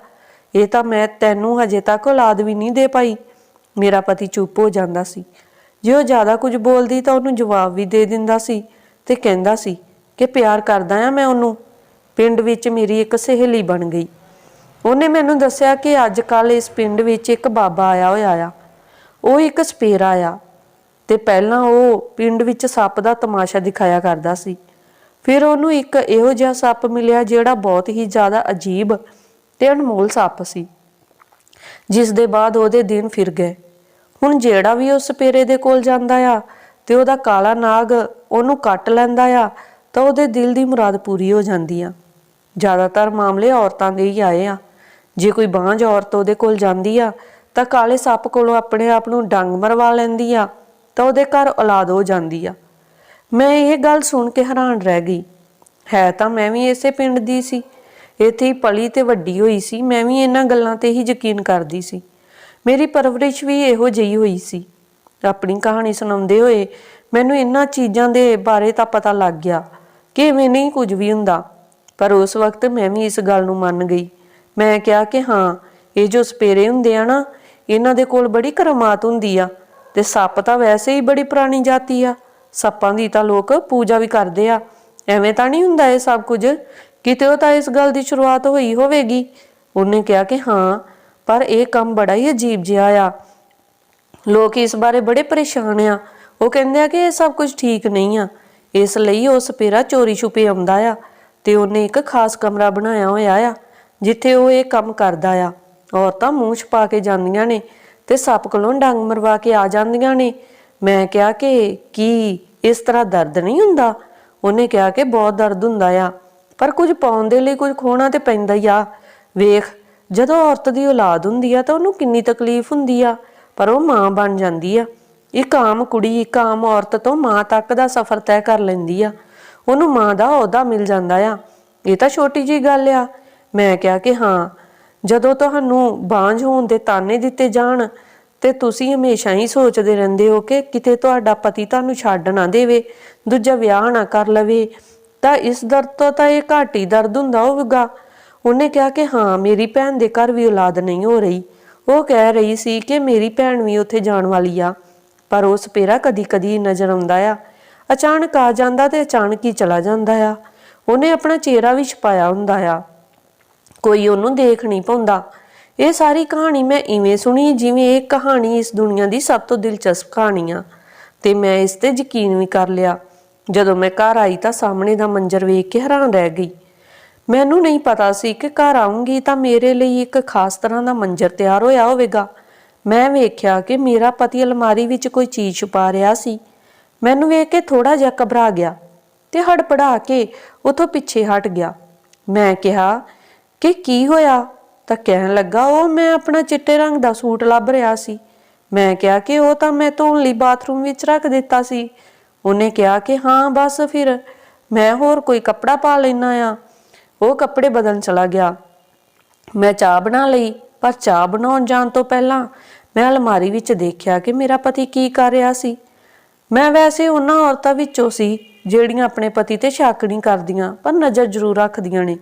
ਇਹ ਤਾਂ ਮੈਂ ਤੈਨੂੰ ਹਜੇ ਤੱਕ ਔਲਾਦ ਵੀ ਨਹੀਂ ਦੇ ਪਾਈ। ਮੇਰਾ ਪਤੀ ਚੁੱਪ ਹੋ ਜਾਂਦਾ ਸੀ। ਜੇ ਉਹ ਜ਼ਿਆਦਾ ਕੁਝ ਬੋਲਦੀ ਤਾਂ ਉਹਨੂੰ ਜਵਾਬ ਵੀ ਦੇ ਦਿੰਦਾ ਸੀ ਤੇ ਕਹਿੰਦਾ ਸੀ ਕਿ ਪਿਆਰ ਕਰਦਾ ਆ ਮੈਂ ਉਹਨੂੰ। ਪਿੰਡ ਵਿੱਚ ਮੇਰੀ ਇੱਕ ਸਹੇਲੀ ਬਣ ਗਈ। ਉਹਨੇ ਮੈਨੂੰ ਦੱਸਿਆ ਕਿ ਅੱਜ ਕੱਲ ਇਸ ਪਿੰਡ ਵਿੱਚ ਇੱਕ ਬਾਬਾ ਆਇਆ ਹੋਇਆ ਆ। ਉਹ ਇੱਕ ਸਪੇਰਾ ਆ ਤੇ ਪਹਿਲਾਂ ਉਹ ਪਿੰਡ ਵਿੱਚ ਸੱਪ ਦਾ ਤਮਾਸ਼ਾ ਦਿਖਾਇਆ ਕਰਦਾ ਸੀ। ਫਿਰ ਉਹਨੂੰ ਇੱਕ ਇਹੋ ਜਿਹਾ ਸੱਪ ਮਿਲਿਆ ਜਿਹੜਾ ਬਹੁਤ ਹੀ ਜ਼ਿਆਦਾ ਅਜੀਬ ਤੇ ਅਨਮੋਲ ਸੱਪ ਸੀ ਜਿਸ ਦੇ ਬਾਅਦ ਉਹਦੇ ਦਿਨ ਫਿਰ ਗਏ। ਹੁਣ ਜਿਹੜਾ ਵੀ ਉਸ ਪੇਰੇ ਦੇ ਕੋਲ ਜਾਂਦਾ ਆ ਤੇ ਉਹਦਾ ਕਾਲਾ ਨਾਗ ਉਹਨੂੰ ਕੱਟ ਲੈਂਦਾ ਆ, ਤਾਂ ਉਹਦੇ ਦਿਲ ਦੀ ਮੁਰਾਦ ਪੂਰੀ ਹੋ ਜਾਂਦੀ ਆ। ਜ਼ਿਆਦਾਤਰ ਮਾਮਲੇ ਔਰਤਾਂ ਦੇ ਹੀ ਆਏ ਆ। ਜੇ ਕੋਈ ਬਾਂਝ ਔਰਤ ਉਹਦੇ ਕੋਲ ਜਾਂਦੀ ਆ, ਤਾਂ ਕਾਲੇ ਸੱਪ ਕੋਲੋਂ ਆਪਣੇ ਆਪ ਨੂੰ ਡੰਗ ਮਰਵਾ ਲੈਂਦੀ ਆ, ਤਾਂ ਉਹਦੇ ਘਰ ਔਲਾਦ ਹੋ ਜਾਂਦੀ ਆ। ਮੈਂ ਇਹ ਗੱਲ ਸੁਣ ਕੇ ਹੈਰਾਨ ਰਹਿ ਗਈ। ਹੈ ਤਾਂ ਮੈਂ ਵੀ ਇਸੇ ਪਿੰਡ ਦੀ ਸੀ। ਇੱਥੇ ਹੀ ਪਲੀ ਤੇ ਵੱਡੀ ਹੋਈ ਸੀ। ਮੈਂ ਵੀ ਇਹਨਾਂ ਗੱਲਾਂ ਤੇ ਹੀ ਯਕੀਨ ਕਰਦੀ ਸੀ। ਮੇਰੀ ਪਰਵਰਿਸ਼ ਵੀ ਇਹੋ ਜਿਹੀ ਹੋਈ ਸੀ। ਆਪਣੀ ਕਹਾਣੀ ਸੁਣਾਉਂਦੇ ਹੋਏ ਮੈਨੂੰ ਇਹਨਾਂ ਚੀਜ਼ਾਂ ਦੇ ਬਾਰੇ ਤਾਂ ਪਤਾ ਲੱਗ ਗਿਆ ਕਿ ਐਵੇਂ ਨਹੀਂ ਕੁਝ ਵੀ ਹੁੰਦਾ। ਪਰ ਉਸ ਵਕਤ ਮੈਂ ਵੀ ਇਸ ਗੱਲ ਨੂੰ ਮੰਨ ਗਈ। ਮੈਂ ਕਿਹਾ ਕਿ ਹਾਂ, ਇਹ ਜੋ ਸਪੇਰੇ ਹੁੰਦੇ ਆ ਨਾ, ਇਹਨਾਂ ਦੇ ਕੋਲ ਬੜੀ ਕਰਾਮਾਤ ਹੁੰਦੀ ਆ ਤੇ ਸੱਪ ਤਾਂ ਵੈਸੇ ਹੀ ਬੜੀ ਪੁਰਾਣੀ ਜਾਤੀ ਆ। ਸੱਪਾਂ ਦੀ ਤਾਂ ਲੋਕ ਪੂਜਾ ਵੀ ਕਰਦੇ ਆ। ਐਵੇਂ ਤਾਂ ਨਹੀਂ ਹੁੰਦਾ ਇਹ ਸਭ ਕੁਝ? ਕਿਤੇ ਉਹ ਤਾਂ ਇਸ ਗੱਲ ਦੀ ਸ਼ੁਰੂਆਤ ਹੋਈ ਹੋਵੇਗੀ। ਉਹਨੇ ਕਿਹਾ ਕਿ ਹਾਂ, ਪਰ ਇਹ ਕੰਮ ਬੜਾ ਹੀ ਅਜੀਬ ਜਿਹਾ ਆ। ਲੋਕ ਇਸ ਬਾਰੇ ਬੜੇ ਪਰੇਸ਼ਾਨ ਆ। ਉਹ ਕਹਿੰਦੇ ਆ ਕਿ ਇਹ ਸਭ ਕੁਝ ਠੀਕ ਨਹੀਂ ਆ। ਇਸ ਲਈ ਉਹ ਸਪੇਰਾ ਚੋਰੀ ਛੁਪੇ ਆਉਂਦਾ ਆ ਤੇ ਉਹਨੇ ਇੱਕ ਖਾਸ ਕਮਰਾ ਬਣਾਇਆ ਹੋਇਆ ਆ, ਜਿੱਥੇ ਉਹ ਇਹ ਕੰਮ ਕਰਦਾ ਆ। ਔਰਤਾਂ ਮੂੰਹ ਛਪਾ ਕੇ ਜਾਂਦੀਆਂ ਨੇ ਤੇ ਸੱਪ ਕੋਲੋਂ ਡੰਗ ਮਰਵਾ ਕੇ ਆ ਜਾਂਦੀਆਂ ਨੇ। ਮੈਂ ਕਿਹਾ ਕਿ ਕੀ ਇਸ ਤਰ੍ਹਾਂ ਦਰਦ ਨਹੀਂ ਹੁੰਦਾ? ਉਹਨੇ ਕਿਹਾ ਕਿ ਬਹੁਤ ਦਰਦ ਹੁੰਦਾ ਆ। ਪਰ ਕੁਝ ਪਾਉਣ ਦੇ ਲਈ ਕੁਝ ਖੋਣਾ ਤੇ ਪੈਂਦਾ ਹੀ ਆ। ਵੇਖ, ਜਦੋਂ ਔਰਤ ਦੀ ਔਲਾਦ ਹੁੰਦੀ ਆ ਤਾਂ ਉਹਨੂੰ ਕਿੰਨੀ ਤਕਲੀਫ ਹੁੰਦੀ ਆ, ਪਰ ਉਹ ਮਾਂ ਬਣ ਜਾਂਦੀ ਆ। ਇੱਕ ਆਮ ਕੁੜੀ, ਇੱਕ ਆਮ ਔਰਤ ਤੋਂ ਮਾਂ ਤੱਕ ਦਾ ਸਫ਼ਰ ਤੈਅ ਕਰ ਲੈਂਦੀ ਆ। ਉਹਨੂੰ ਮਾਂ ਦਾ ਅਹੁਦਾ ਮਿਲ ਜਾਂਦਾ ਆ। ਇਹ ਤਾਂ ਛੋਟੀ ਜੀ ਗੱਲ ਆ। ਮੈਂ ਕਿਹਾ ਕਿ ਹਾਂ, ਜਦੋਂ ਤੁਹਾਨੂੰ ਬਾਂਝ ਹੋਣ ਦੇ ਤਾਨੇ ਦਿੱਤੇ ਜਾਣ ਤੇ ਤੁਸੀਂ ਹਮੇਸ਼ਾ ਹੀ ਸੋਚਦੇ ਰਹਿੰਦੇ ਹੋ ਕਿ ਕਿਤੇ ਤੁਹਾਡਾ ਪਤੀ ਤੁਹਾਨੂੰ ਛੱਡ ਨਾ ਦੇਵੇ, ਦੂਜਾ ਵਿਆਹ ਨਾ ਕਰ ਲਵੇ, ਤਾਂ ਇਸ ਦਰਦ ਤੋਂ ਤਾਂ ਇਹ ਘੱਟ ਹੀ ਦਰਦ ਹੁੰਦਾ ਹੋਵੇਗਾ। ਉਹਨੇ ਕਿਹਾ ਕਿ ਹਾਂ, ਮੇਰੀ ਭੈਣ ਦੇ ਘਰ ਵੀ ਔਲਾਦ ਨਹੀਂ ਹੋ ਰਹੀ। ਉਹ ਕਹਿ ਰਹੀ ਸੀ ਕਿ ਮੇਰੀ ਭੈਣ ਵੀ ਉੱਥੇ ਜਾਣ ਵਾਲੀ ਆ, ਪਰ ਉਸ ਪੇਰਾ ਕਦੀ-ਕਦੀ ਨਜ਼ਰ ਆਉਂਦਾ ਆ। ਅਚਾਨਕ ਆ ਜਾਂਦਾ ਤੇ ਅਚਾਨਕ ਹੀ ਚਲਾ ਜਾਂਦਾ ਆ। ਉਹਨੇ ਆਪਣਾ ਚਿਹਰਾ ਵੀ ਛਪਾਇਆ ਹੁੰਦਾ ਆ। ਕੋਈ ਉਹਨੂੰ ਦੇਖ ਨਹੀਂ ਪਾਉਂਦਾ। ਇਹ ਸਾਰੀ ਕਹਾਣੀ ਮੈਂ ਇਵੇਂ ਸੁਣੀ ਜਿਵੇਂ ਇਹ ਕਹਾਣੀ ਇਸ ਦੁਨੀਆ ਦੀ ਸਭ ਤੋਂ ਦਿਲਚਸਪ ਕਹਾਣੀ ਆ। ਤੇ ਮੈਂ ਇਸ ਤੇ ਯਕੀਨ ਵੀ ਕਰ ਲਿਆ। ਜਦੋਂ ਮੈਂ ਘਰ ਆਈ ਤਾਂ ਸਾਹਮਣੇ ਦਾ ਮੰਜ਼ਰ ਵੇਖ ਕੇ ਹੈਰਾਨ ਰਹਿ ਗਈ। ਮੈਨੂੰ ਨਹੀਂ ਪਤਾ ਸੀ ਕਿ ਘਰ ਆਉਂਗੀ ਤਾਂ ਮੇਰੇ ਲਈ ਇੱਕ ਖਾਸ ਤਰ੍ਹਾਂ ਦਾ ਮੰਜ਼ਰ ਤਿਆਰ ਹੋਇਆ ਹੋਵੇਗਾ। ਮੈਂ ਵੇਖਿਆ ਕਿ ਮੇਰਾ ਪਤੀ ਅਲਮਾਰੀ ਵਿੱਚ ਕੋਈ ਚੀਜ਼ ਛੁਪਾ ਰਿਹਾ ਸੀ। ਮੈਨੂੰ ਵੇਖ ਕੇ ਥੋੜਾ ਜਿਹਾ ਘਬਰਾ ਗਿਆ ਤੇ ਹੜਪੜਾ ਕੇ ਉਥੋਂ ਪਿੱਛੇ ਹਟ ਗਿਆ। ਮੈਂ ਕਿਹਾ, ਕਿ ਕੀ ਹੋਇਆ? ਤਾਂ ਕਹਿਣ ਲੱਗਾ, ਉਹ ਮੈਂ ਆਪਣਾ ਚਿੱਟੇ ਰੰਗ ਦਾ ਸੂਟ ਲੱਭ ਰਿਹਾ ਸੀ। ਮੈਂ ਕਿਹਾ ਕਿ ਉਹ ਤਾਂ ਮੈਂ ਧੋਣ ਲਈ ਬਾਥਰੂਮ ਵਿੱਚ ਰੱਖ ਦਿੱਤਾ ਸੀ। ਉਹਨੇ ਕਿਹਾ ਕਿ ਹਾਂ, ਬਸ ਫਿਰ ਮੈਂ ਹੋਰ ਕੋਈ ਕੱਪੜਾ ਪਾ ਲੈਣਾ ਆ ਉਹ ਕੱਪੜੇ ਬਦਲਣ ਚਲਾ ਗਿਆ। ਮੈਂ ਚਾਹ ਬਣਾ ਲਈ, ਪਰ ਚਾਹ ਬਣਾਉਣ ਜਾਣ ਤੋਂ ਪਹਿਲਾਂ ਮੈਂ ਅਲਮਾਰੀ ਵਿੱਚ ਦੇਖਿਆ ਕਿ ਮੇਰਾ ਪਤੀ ਕੀ ਕਰ ਰਿਹਾ ਸੀ। ਮੈਂ ਵੈਸੇ ਉਹਨਾਂ ਔਰਤਾਂ ਵਿੱਚੋਂ ਸੀ, ਜਿਹੜੀਆਂ ਆਪਣੇ ਪਤੀ ਤੇ ਸ਼ੱਕ ਨਹੀਂ ਕਰਦੀਆਂ, ਪਰ ਨਜ਼ਰ ਜ਼ਰੂਰ ਰੱਖਦੀਆਂ ਨੇ।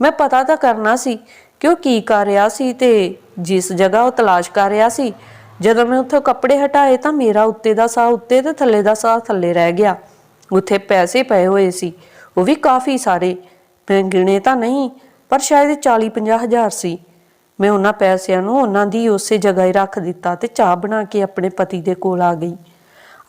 ਮੈਂ ਪਤਾ ਤਾਂ ਕਰਨਾ ਸੀ ਕਿ ਉਹ ਕੀ ਕਰ ਰਿਹਾ ਸੀ ਤੇ ਜਿਸ ਜਗ੍ਹਾ ਉਹ ਤਲਾਸ਼ ਕਰ ਰਿਹਾ ਸੀ? ਜਦੋਂ ਮੈਂ ਉੱਥੋਂ ਕੱਪੜੇ ਹਟਾਏ ਤਾਂ ਮੇਰਾ ਉੱਤੇ ਦਾ ਸਾਹ ਉੱਤੇ ਤੇ ਥੱਲੇ ਦਾ ਸਾਹ ਥੱਲੇ ਰਹਿ ਗਿਆ। ਉੱਥੇ ਪੈਸੇ ਪਏ ਹੋਏ ਸੀ। ਉਹ ਵੀ ਕਾਫੀ ਸਾਰੇ। ਮੈਂ ਗਿਣੇ ਤਾਂ ਨਹੀਂ, ਪਰ ਸ਼ਾਇਦ 40 50 ਹਜ਼ਾਰ ਸੀ। ਮੈਂ ਉਹਨਾਂ ਪੈਸਿਆਂ ਨੂੰ ਉਹਨਾਂ ਦੀ ਉਸੇ ਜਗ੍ਹਾ ਹੀ ਰੱਖ ਦਿੱਤਾ ਤੇ ਚਾਹ ਬਣਾ ਕੇ ਆਪਣੇ ਪਤੀ ਦੇ ਕੋਲ ਆ ਗਈ।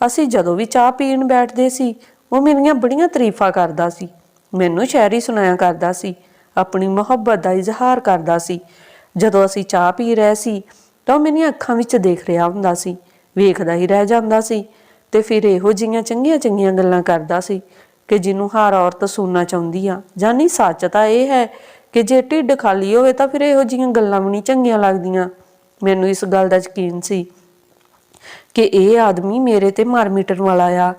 ਅਸੀਂ ਜਦੋਂ ਵੀ ਚਾਹ ਪੀਣ ਬੈਠਦੇ ਸੀ, ਉਹ ਮੇਰੀਆਂ ਬੜੀਆਂ ਤਾਰੀਫਾਂ ਕਰਦਾ ਸੀ। ਮੈਨੂੰ ਸ਼ਾਇਰੀ ਸੁਣਾਇਆ ਕਰਦਾ ਸੀ। ਆਪਣੀ ਮੁਹੱਬਤ ਦਾ ਇਜ਼ਹਾਰ ਕਰਦਾ ਸੀ। ਜਦੋਂ ਅਸੀਂ ਚਾਹ ਪੀ ਰਹੇ ਸੀ, ਤਾਂ ਉਹ ਮੇਰੀਆਂ ਅੱਖਾਂ ਵਿੱਚ ਦੇਖ ਰਿਹਾ ਹੁੰਦਾ ਸੀ, ਵੇਖਦਾ ਹੀ ਰਹਿ ਜਾਂਦਾ ਸੀ ਤੇ ਫਿਰ ਇਹੋ ਜਿਹੀਆਂ ਚੰਗੀਆਂ ਚੰਗੀਆਂ ਗੱਲਾਂ ਕਰਦਾ ਸੀ ਕਿ ਜਿਹਨੂੰ ਹਰ ਔਰਤ ਸੁਣਨਾ ਚਾਹੁੰਦੀ ਆ। ਜਾਨੀ ਸੱਚ ਤਾਂ ਇਹ ਹੈ ਕਿ ਜੇ ਢਿੱਡ ਖਾਲੀ ਹੋਵੇ ਤਾਂ ਫਿਰ ਇਹੋ ਜਿਹੀਆਂ ਗੱਲਾਂ ਵੀ ਨਹੀਂ ਚੰਗੀਆਂ ਲੱਗਦੀਆਂ। ਮੈਨੂੰ ਇਸ ਗੱਲ ਦਾ ਯਕੀਨ ਸੀ ਕਿ ਇਹ ਆਦਮੀ ਮੇਰੇ ਤੇ ਮਰ ਮਿਟਣ ਵਾਲਾ ਆ।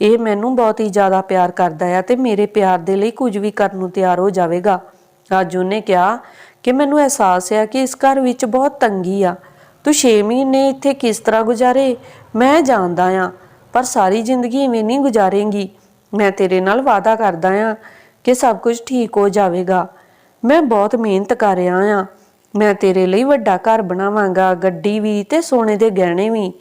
ਇਹ ਮੈਨੂੰ ਬਹੁਤ ਹੀ ਜ਼ਿਆਦਾ ਪਿਆਰ ਕਰਦਾ ਆ ਤੇ ਮੇਰੇ ਪਿਆਰ ਦੇ ਲਈ ਕੁਝ ਵੀ ਕਰਨ ਨੂੰ ਤਿਆਰ ਹੋ ਜਾਵੇਗਾ। ਰਾਜੂ ਨੇ ਕਿਹਾ ਕਿ ਮੈਨੂੰ ਅਹਿਸਾਸ ਹੈ ਕਿ ਇਸ ਘਰ ਵਿੱਚ ਬਹੁਤ ਤੰਗੀ ਆ। ਤੂੰ 6 ਮਹੀਨੇ ਇੱਥੇ ਕਿਸ ਤਰ੍ਹਾਂ ਗੁਜ਼ਾਰੇ? ਮੈਂ ਜਾਣਦਾ ਆ ਪਰ ਸਾਰੀ ਜ਼ਿੰਦਗੀ ਇਵੇਂ ਨਹੀਂ ਗੁਜ਼ਾਰੇਂਗੀ। ਮੈਂ ਤੇਰੇ ਨਾਲ ਵਾਅਦਾ ਕਰਦਾ ਆ ਕਿ ਸਭ ਕੁਝ ਠੀਕ ਹੋ ਜਾਵੇਗਾ। ਮੈਂ ਬਹੁਤ ਮਿਹਨਤ ਕਰ ਰਿਹਾ ਆ ਮੈਂ ਤੇਰੇ ਲਈ ਵੱਡਾ ਘਰ ਬਣਾਵਾਂਗਾ, ਗੱਡੀ ਵੀ ਤੇ ਸੋਨੇ ਦੇ ਗਹਿਣੇ ਵੀ।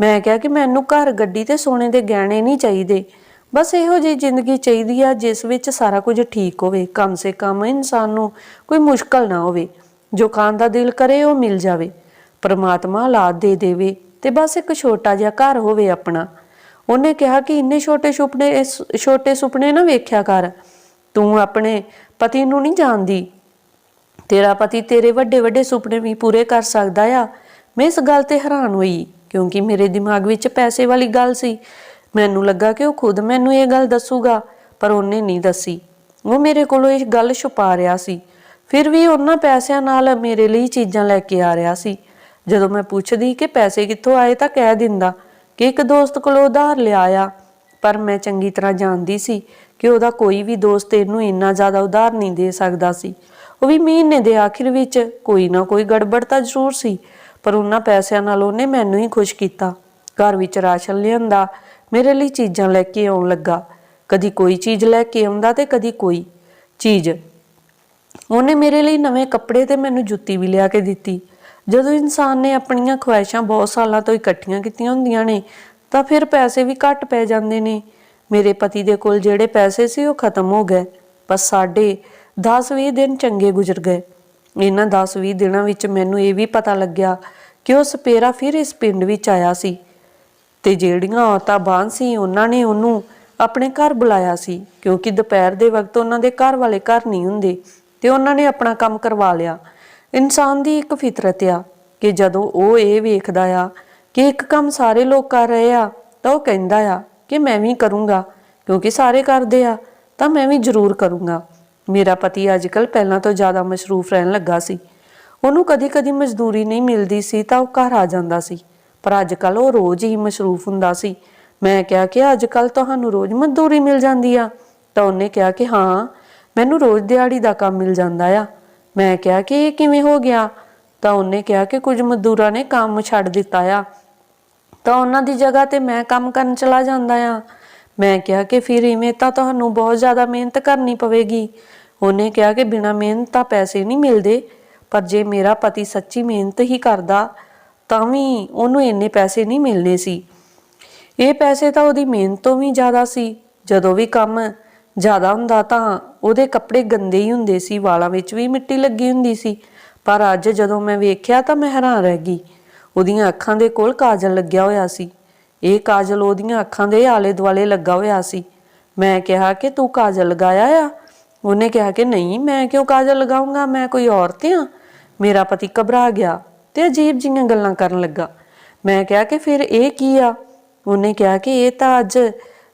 ਮੈਂ ਕਿਹਾ ਕਿ ਮੈਨੂੰ ਘਰ ਗੱਡੀ ਤੇ ਸੋਨੇ ਦੇ ਗਹਿਣੇ ਨਹੀਂ ਚਾਹੀਦੇ। ਬਸ ਇਹੋ ਜਿਹੀ ਜ਼ਿੰਦਗੀ ਚਾਹੀਦੀ ਆ, ਜਿਸ ਵਿੱਚ ਸਾਰਾ ਕੁਝ ਠੀਕ ਹੋਵੇ, ਕਮ ਸੇ ਕਮ ਇਨਸਾਨ ਨੂੰ ਕੋਈ ਮੁਸ਼ਕਲ ਨਾ ਹੋਵੇ। ਜੋ ਖਾਣ ਦਾ ਦਿਲ ਕਰੇ, ਉਹ ਮਿਲ ਜਾਵੇ। ਪਰਮਾਤਮਾ ਔਲਾਦ ਦੇ ਦੇਵੇ ਤੇ ਬਸ ਇੱਕ ਛੋਟਾ ਜਿਹਾ ਘਰ ਹੋਵੇ ਆਪਣਾ। ਉਹਨੇ ਕਿਹਾ ਕਿ ਇੰਨੇ ਛੋਟੇ ਸੁਪਨੇ, ਇਸ ਛੋਟੇ ਸੁਪਨੇ ਨਾ ਵੇਖਿਆ ਕਰ। ਤੂੰ ਆਪਣੇ ਪਤੀ ਨੂੰ ਨਹੀਂ ਜਾਣਦੀ। ਤੇਰਾ ਪਤੀ ਤੇਰੇ ਵੱਡੇ ਵੱਡੇ ਸੁਪਨੇ ਵੀ ਪੂਰੇ ਕਰ ਸਕਦਾ ਆ। ਮੈਂ ਇਸ ਗੱਲ ਤੇ ਹੈਰਾਨ ਹੋਈ, ਕਿਉਂਕਿ ਮੇਰੇ ਦਿਮਾਗ ਵਿੱਚ ਪੈਸੇ ਵਾਲੀ ਗੱਲ ਸੀ। ਮੈਨੂੰ ਲੱਗਾ ਕਿ ਉਹ ਖੁਦ ਮੈਨੂੰ ਇਹ ਗੱਲ ਦੱਸੂਗਾ, ਪਰ ਉਹਨੇ ਨਹੀਂ ਦੱਸੀ। ਉਹ ਮੇਰੇ ਕੋਲੋਂ ਇਹ ਗੱਲ ਛੁਪਾ ਰਿਹਾ ਸੀ। ਫਿਰ ਵੀ ਉਹਨਾਂ ਪੈਸਿਆਂ ਨਾਲ ਮੇਰੇ ਲਈ ਚੀਜ਼ਾਂ ਲੈ ਕੇ ਆ ਰਿਹਾ ਸੀ। ਜਦੋਂ ਮੈਂ ਪੁੱਛਦੀ ਕਿ ਪੈਸੇ ਕਿੱਥੋਂ ਆਏ ਤਾਂ ਕਹਿ ਦਿੰਦਾ ਕਿ ਇੱਕ ਦੋਸਤ ਕੋਲੋਂ ਉਧਾਰ ਲਿਆ ਆ। ਪਰ ਮੈਂ ਚੰਗੀ ਤਰ੍ਹਾਂ ਜਾਣਦੀ ਸੀ ਕਿ ਉਹਦਾ ਕੋਈ ਵੀ ਦੋਸਤ ਇਹਨੂੰ ਇੰਨਾ ਜ਼ਿਆਦਾ ਉਧਾਰ ਨਹੀਂ ਦੇ ਸਕਦਾ ਸੀ। ਉਹ ਵੀ ਮਹੀਨੇ ਦੇ ਆਖਿਰ ਵਿੱਚ ਕੋਈ ਨਾ ਕੋਈ ਗੜਬੜ ਤਾਂ ਜ਼ਰੂਰ ਸੀ, ਪਰ ਉਹਨਾਂ ਪੈਸਿਆਂ ਨਾਲ ਉਹਨੇ ਮੈਨੂੰ ਹੀ ਖੁਸ਼ ਕੀਤਾ। ਘਰ ਵਿੱਚ ਰਾਸ਼ਨ ਲਿਆਂਦਾ ਮੇਰੇ ਲਈ ਚੀਜ਼ਾਂ ਲੈ ਕੇ ਆਉਣ ਲੱਗਾ। ਕਦੀ ਕੋਈ ਚੀਜ਼ ਲੈ ਕੇ ਆਉਂਦਾ ਤੇ ਕਦੀ ਕੋਈ ਚੀਜ਼। ਉਹਨੇ ਮੇਰੇ ਲਈ ਨਵੇਂ ਕੱਪੜੇ ਤੇ ਮੈਨੂੰ ਜੁੱਤੀ ਵੀ ਲਿਆ ਕੇ ਦਿੱਤੀ। ਜਦੋਂ ਇਨਸਾਨ ਨੇ ਆਪਣੀਆਂ ਖੁਆਇਸ਼ਾਂ ਬਹੁਤ ਸਾਲਾਂ ਤੋਂ ਇਕੱਠੀਆਂ ਕੀਤੀਆਂ ਹੁੰਦੀਆਂ ਨੇ, ਤਾਂ ਫਿਰ ਪੈਸੇ ਵੀ ਘੱਟ ਪੈ ਜਾਂਦੇ ਨੇ। ਮੇਰੇ ਪਤੀ ਦੇ ਕੋਲ ਜਿਹੜੇ ਪੈਸੇ ਸੀ, ਉਹ ਖਤਮ ਹੋ ਗਏ। ਪਰ ਸਾਡੇ 10-20 ਦਿਨ ਚੰਗੇ ਗੁਜ਼ਰ ਗਏ। ਇਹਨਾਂ 10-20 ਦਿਨਾਂ ਵਿੱਚ ਮੈਨੂੰ ਇਹ ਵੀ ਪਤਾ ਲੱਗਿਆ ਕਿ ਉਹ ਸਪੇਰਾ ਫਿਰ ਇਸ ਪਿੰਡ ਵਿੱਚ ਆਇਆ ਸੀ। ਤੇ ਜਿਹੜੀਆਂ ਔਰਤਾਂ ਬਾਹਰ ਸੀ, ਉਹਨਾਂ ਨੇ ਉਹਨੂੰ ਆਪਣੇ ਘਰ ਬੁਲਾਇਆ ਸੀ, ਕਿਉਂਕਿ ਦੁਪਹਿਰ ਦੇ ਵਕਤ ਉਹਨਾਂ ਦੇ ਘਰ ਵਾਲੇ ਘਰ ਨਹੀਂ ਹੁੰਦੇ, ਤੇ ਉਹਨਾਂ ਨੇ ਆਪਣਾ ਕੰਮ ਕਰਵਾ ਲਿਆ। ਇਨਸਾਨ ਦੀ ਇੱਕ ਫਿਤਰਤ ਆ ਕਿ ਜਦੋਂ ਉਹ ਇਹ ਵੇਖਦਾ ਆ ਕਿ ਇੱਕ ਕੰਮ ਸਾਰੇ ਲੋਕ ਕਰ ਰਹੇ ਆ, ਤਾਂ ਉਹ ਕਹਿੰਦਾ ਆ ਕਿ ਮੈਂ ਵੀ ਕਰੂੰਗਾ, ਕਿਉਂਕਿ ਸਾਰੇ ਕਰਦੇ ਆ, ਤਾਂ ਮੈਂ ਵੀ ਜ਼ਰੂਰ ਕਰੂੰਗਾ। ਮੇਰਾ ਪਤੀ ਅੱਜਕੱਲ ਪਹਿਲਾਂ ਤੋਂ ਜ਼ਿਆਦਾ ਮਸਰੂਫ ਰਹਿਣ ਲੱਗਾ ਸੀ। ਉਹਨੂੰ ਕਦੀ-ਕਦੀ ਮਜ਼ਦੂਰੀ ਨਹੀਂ ਮਿਲਦੀ ਸੀ, ਤਾਂ ਉਹ ਘਰ ਆ ਜਾਂਦਾ ਸੀ। ਪਰ ਅੱਜ ਅੱਜਕੱਲ ਉਹ ਰੋਜ਼ ਹੀ ਮਸਰੂਫ ਹੁੰਦਾ ਸੀ। ਮੈਂ ਕਿਹਾ ਕਿ ਅੱਜ ਅੱਜਕੱਲ ਤੁਹਾਨੂੰ ਰੋਜ਼ ਮਜ਼ਦੂਰੀ ਮਿਲ ਜਾਂਦੀ ਆ। ਤਾਂ ਉਹਨੇ ਕਿਹਾ ਕਿ ਹਾਂ, ਮੈਨੂੰ ਰੋਜ਼ ਦਿਹਾੜੀ ਦਾ ਕੰਮ ਮਿਲ ਜਾਂਦਾ ਆ। ਮੈਂ ਕਿਹਾ ਕਿ ਇਹ ਕਿਵੇਂ ਹੋ ਗਿਆ? ਤਾਂ ਉਹਨੇ ਕਿਹਾ ਕਿ ਕੁਝ ਮਜ਼ਦੂਰਾਂ ਨੇ ਕੰਮ ਛੱਡ ਦਿੱਤਾ ਆ। ਤਾਂ ਉਹਨਾਂ ਦੀ ਜਗ੍ਹਾ ਤੇ ਮੈਂ ਕੰਮ ਕਰਨ ਚਲਾ ਜਾਂਦਾ ਆ। ਮੈਂ ਕਿਹਾ ਕਿ ਫਿਰ ਇਵੇਂ ਤਾਂ ਤੁਹਾਨੂੰ ਬਹੁਤ ਜ਼ਿਆਦਾ ਮਿਹਨਤ ਕਰਨੀ ਪਵੇਗੀ। ਉਹਨੇ ਕਿਹਾ ਕਿ ਬਿਨਾਂ ਮਿਹਨਤ ਤਾਂ ਪੈਸੇ ਨਹੀਂ ਮਿਲਦੇ। ਪਰ ਜੇ ਮੇਰਾ ਪਤੀ ਸੱਚੀ ਮਿਹਨਤ ਹੀ ਕਰਦਾ ਤਾਂ ਵੀ ਉਹਨੂੰ ਇੰਨੇ ਪੈਸੇ ਨਹੀਂ ਮਿਲਨੇ ਸੀ। ਇਹ ਪੈਸੇ ਤਾਂ ਉਹਦੀ ਮਿਹਨਤ ਤੋਂ ਵੀ ਜ਼ਿਆਦਾ ਸੀ। ਜਦੋਂ ਵੀ ਕੰਮ ਜ਼ਿਆਦਾ ਹੁੰਦਾ ਤਾਂ ਉਹਦੇ ਕੱਪੜੇ ਗੰਦੇ ਹੀ ਹੁੰਦੇ ਸੀ, ਵਾਲਾਂ ਵਿੱਚ ਵੀ ਮਿੱਟੀ ਲੱਗੀ ਹੁੰਦੀ ਸੀ। ਪਰ ਅੱਜ ਜਦੋਂ ਮੈਂ ਵੇਖਿਆ ਤਾਂ ਮੈਂ ਹੈਰਾਨ ਰਹਿ ਗਈ। ਉਹਦੀਆਂ ਅੱਖਾਂ ਦੇ ਕੋਲ ਕਾਜਲ ਲੱਗਿਆ ਹੋਇਆ ਸੀ। ਇਹ ਕਾਜਲ ਉਹਦੀਆਂ ਅੱਖਾਂ ਦੇ ਆਲੇ ਦੁਆਲੇ ਲੱਗਾ ਹੋਇਆ ਸੀ। ਮੈਂ ਕਿਹਾ ਕਿ ਤੂੰ ਕਾਜਲ ਲਗਾਇਆ ਆ? ਉਹਨੇ ਕਿਹਾ ਕਿ ਨਹੀਂ, ਮੈਂ ਕਿਉਂ ਕਾਜਲ ਲਗਾਉਂਗਾ? ਮੈਂ ਕੋਈ ਔਰਤ ਆ। ਮੇਰਾ ਪਤੀ ਘਬਰਾ ਗਿਆ। ਤੇ ਅਜੀਬ ਜਿਹੀਆਂ ਗੱਲਾਂ ਕਰਨ ਲੱਗਾ। ਮੈਂ ਕਿਹਾ ਕਿ ਫਿਰ ਇਹ ਕੀ ਆ? ਉਹਨੇ ਕਿਹਾ ਕਿ ਇਹ ਤਾਂ ਅੱਜ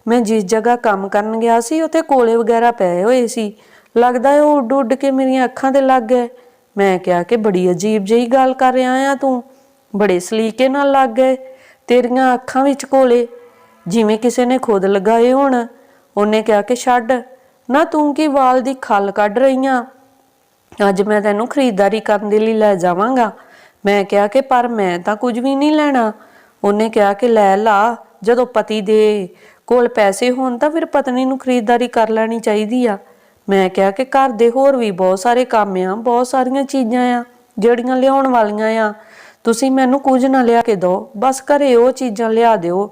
ਮੈਂ ਜਿਸ ਜਗ੍ਹਾ ਕੰਮ ਕਰਨ ਗਿਆ ਸੀ, ਉੱਥੇ ਕੋਲੇ ਵਗੈਰਾ ਪਏ ਹੋਏ ਸੀ। ਲੱਗਦਾ ਹੈ ਉਹ ਉੱਡ ਉੱਡ ਕੇ ਮੇਰੀਆਂ ਅੱਖਾਂ ਤੇ ਲੱਗ ਗਏ। ਮੈਂ ਕਿਹਾ ਕਿ ਬੜੀ ਅਜੀਬ ਜਿਹੀ ਗੱਲ ਕਰ ਰਿਹਾ ਆ ਤੂੰ। ਬੜੇ ਸਲੀਕੇ ਨਾਲ ਲੱਗ ਗਏ। ਤੇਰੀਆਂ ਅੱਖਾਂ ਵਿੱਚ ਕੋਲੇ। ਜਿਵੇਂ ਕਿਸੇ ਨੇ ਖੁਦ ਲਗਾਏ ਹੋਣ। ਉਹਨੇ ਕਿਹਾ ਕਿ ਛੱਡ। ਨਾ ਤੂੰ ਕੀ ਵਾਲ ਦੀ ਖੱਲ ਕੱਢ ਰਹੀਆਂ? ਅੱਜ ਮੈਂ ਤੈਨੂੰ ਖਰੀਦਦਾਰੀ ਕਰਨ ਦੇ ਲਈ ਲੈ ਜਾਵਾਂਗਾ। ਮੈਂ ਕਿਹਾ ਕਿ ਪਰ ਮੈਂ ਤਾਂ ਕੁਝ ਵੀ ਨਹੀਂ ਲੈਣਾ। ਉਹਨੇ ਕਿਹਾ ਕਿ ਲੈ ਲਾ, ਜਦੋਂ ਪਤੀ ਦੇ ਕੋਲ ਪੈਸੇ ਹੋਣ ਤਾਂ ਫਿਰ ਪਤਨੀ ਨੂੰ ਖਰੀਦਦਾਰੀ ਕਰ ਲੈਣੀ ਚਾਹੀਦੀ ਆ। ਮੈਂ ਕਿਹਾ ਕਿ ਘਰ ਦੇ ਹੋਰ ਵੀ ਬਹੁਤ ਸਾਰੇ ਕੰਮ ਆ, ਬਹੁਤ ਸਾਰੀਆਂ ਚੀਜ਼ਾਂ ਆ, ਜਿਹੜੀਆਂ ਲਿਆਉਣ ਵਾਲੀਆਂ ਆ। ਤੁਸੀਂ ਮੈਨੂੰ ਕੁਝ ਨਾ ਲਿਆ ਕੇ ਦਿਓ, ਬਸ ਘਰੇ ਉਹ ਚੀਜ਼ਾਂ ਲਿਆ ਦਿਓ।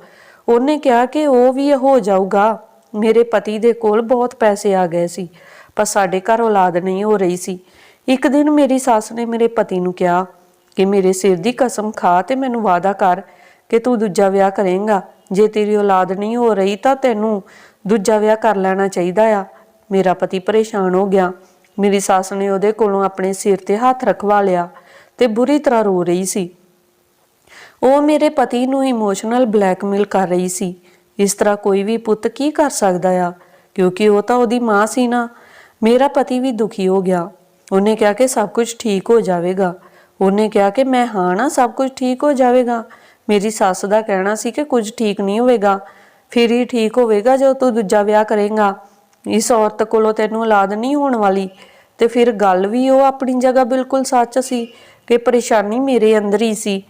ਉਹਨੇ ਕਿਹਾ ਕਿ ਉਹ ਵੀ ਹੋ ਜਾਊਗਾ। ਮੇਰੇ ਪਤੀ ਦੇ ਕੋਲ ਬਹੁਤ ਪੈਸੇ ਆ ਗਏ ਸੀ, ਪਰ ਸਾਡੇ ਘਰ ਔਲਾਦ ਨਹੀਂ ਹੋ ਰਹੀ ਸੀ। ਇੱਕ ਦਿਨ ਮੇਰੀ ਸੱਸ ਨੇ ਮੇਰੇ ਪਤੀ ਨੂੰ ਕਿਹਾ ਕਿ ਮੇਰੇ ਸਿਰ ਦੀ ਕਸਮ ਖਾ ਤੇ ਮੈਨੂੰ ਵਾਅਦਾ ਕਰ ਕਿ ਤੂੰ ਦੂਜਾ ਵਿਆਹ ਕਰੇਂਗਾ। ਜੇ ਤੇਰੀ ਔਲਾਦ ਨਹੀਂ ਹੋ ਰਹੀ ਤਾਂ ਤੈਨੂੰ ਦੂਜਾ ਵਿਆਹ ਕਰ ਲੈਣਾ ਚਾਹੀਦਾ ਆ। ਮੇਰਾ ਪਤੀ ਪਰੇਸ਼ਾਨ ਹੋ ਗਿਆ। ਮੇਰੀ ਸੱਸ ਨੇ ਉਹਦੇ ਕੋਲੋਂ ਆਪਣੇ ਸਿਰ ਤੇ ਹੱਥ ਰਖਵਾ ਲਿਆ ਤੇ ਬੁਰੀ ਤਰ੍ਹਾਂ ਰੋ ਰਹੀ ਸੀ। ਉਹ ਮੇਰੇ ਪਤੀ ਨੂੰ ਇਮੋਸ਼ਨਲ ਬਲੈਕਮੇਲ ਕਰ ਰਹੀ ਸੀ। ਇਸ ਤਰ੍ਹਾਂ ਕੋਈ ਵੀ ਪੁੱਤ ਕੀ ਕਰ ਸਕਦਾ ਆ? ਕਿਉਂਕਿ ਉਹ ਤਾਂ ਉਹਦੀ ਮਾਂ ਸੀ ਨਾ। ਮੇਰਾ ਪਤੀ ਵੀ ਦੁਖੀ ਹੋ ਗਿਆ। ਉਹਨੇ ਕਿਹਾ ਕਿ ਸਭ ਕੁਝ ਠੀਕ ਹੋ ਜਾਵੇਗਾ। ਉਹਨੇ ਕਿਹਾ ਕਿ ਮੈਂ ਹਾਂ ਨਾ, ਸਭ ਕੁਝ ਠੀਕ ਹੋ ਜਾਵੇਗਾ। ਮੇਰੀ ਸੱਸ ਦਾ ਕਹਿਣਾ ਸੀ ਕਿ ਕੁਝ ਠੀਕ ਨਹੀਂ ਹੋਵੇਗਾ। ਫਿਰ ਹੀ ਠੀਕ ਹੋਵੇਗਾ ਜਦੋਂ ਤੂੰ ਦੂਜਾ ਵਿਆਹ ਕਰੇਂਗਾ। ਇਸ ਔਰਤ ਕੋਲੋਂ ਤੈਨੂੰ ਔਲਾਦ ਨਹੀਂ ਹੋਣ ਵਾਲੀ। ਤੇ ਫਿਰ ਗੱਲ ਵੀ ਉਹ ਆਪਣੀ ਜਗ੍ਹਾ ਬਿਲਕੁਲ ਸੱਚ ਸੀ ਕਿ ਪਰੇਸ਼ਾਨੀ ਮੇਰੇ ਅੰਦਰ ਹੀ ਸੀ।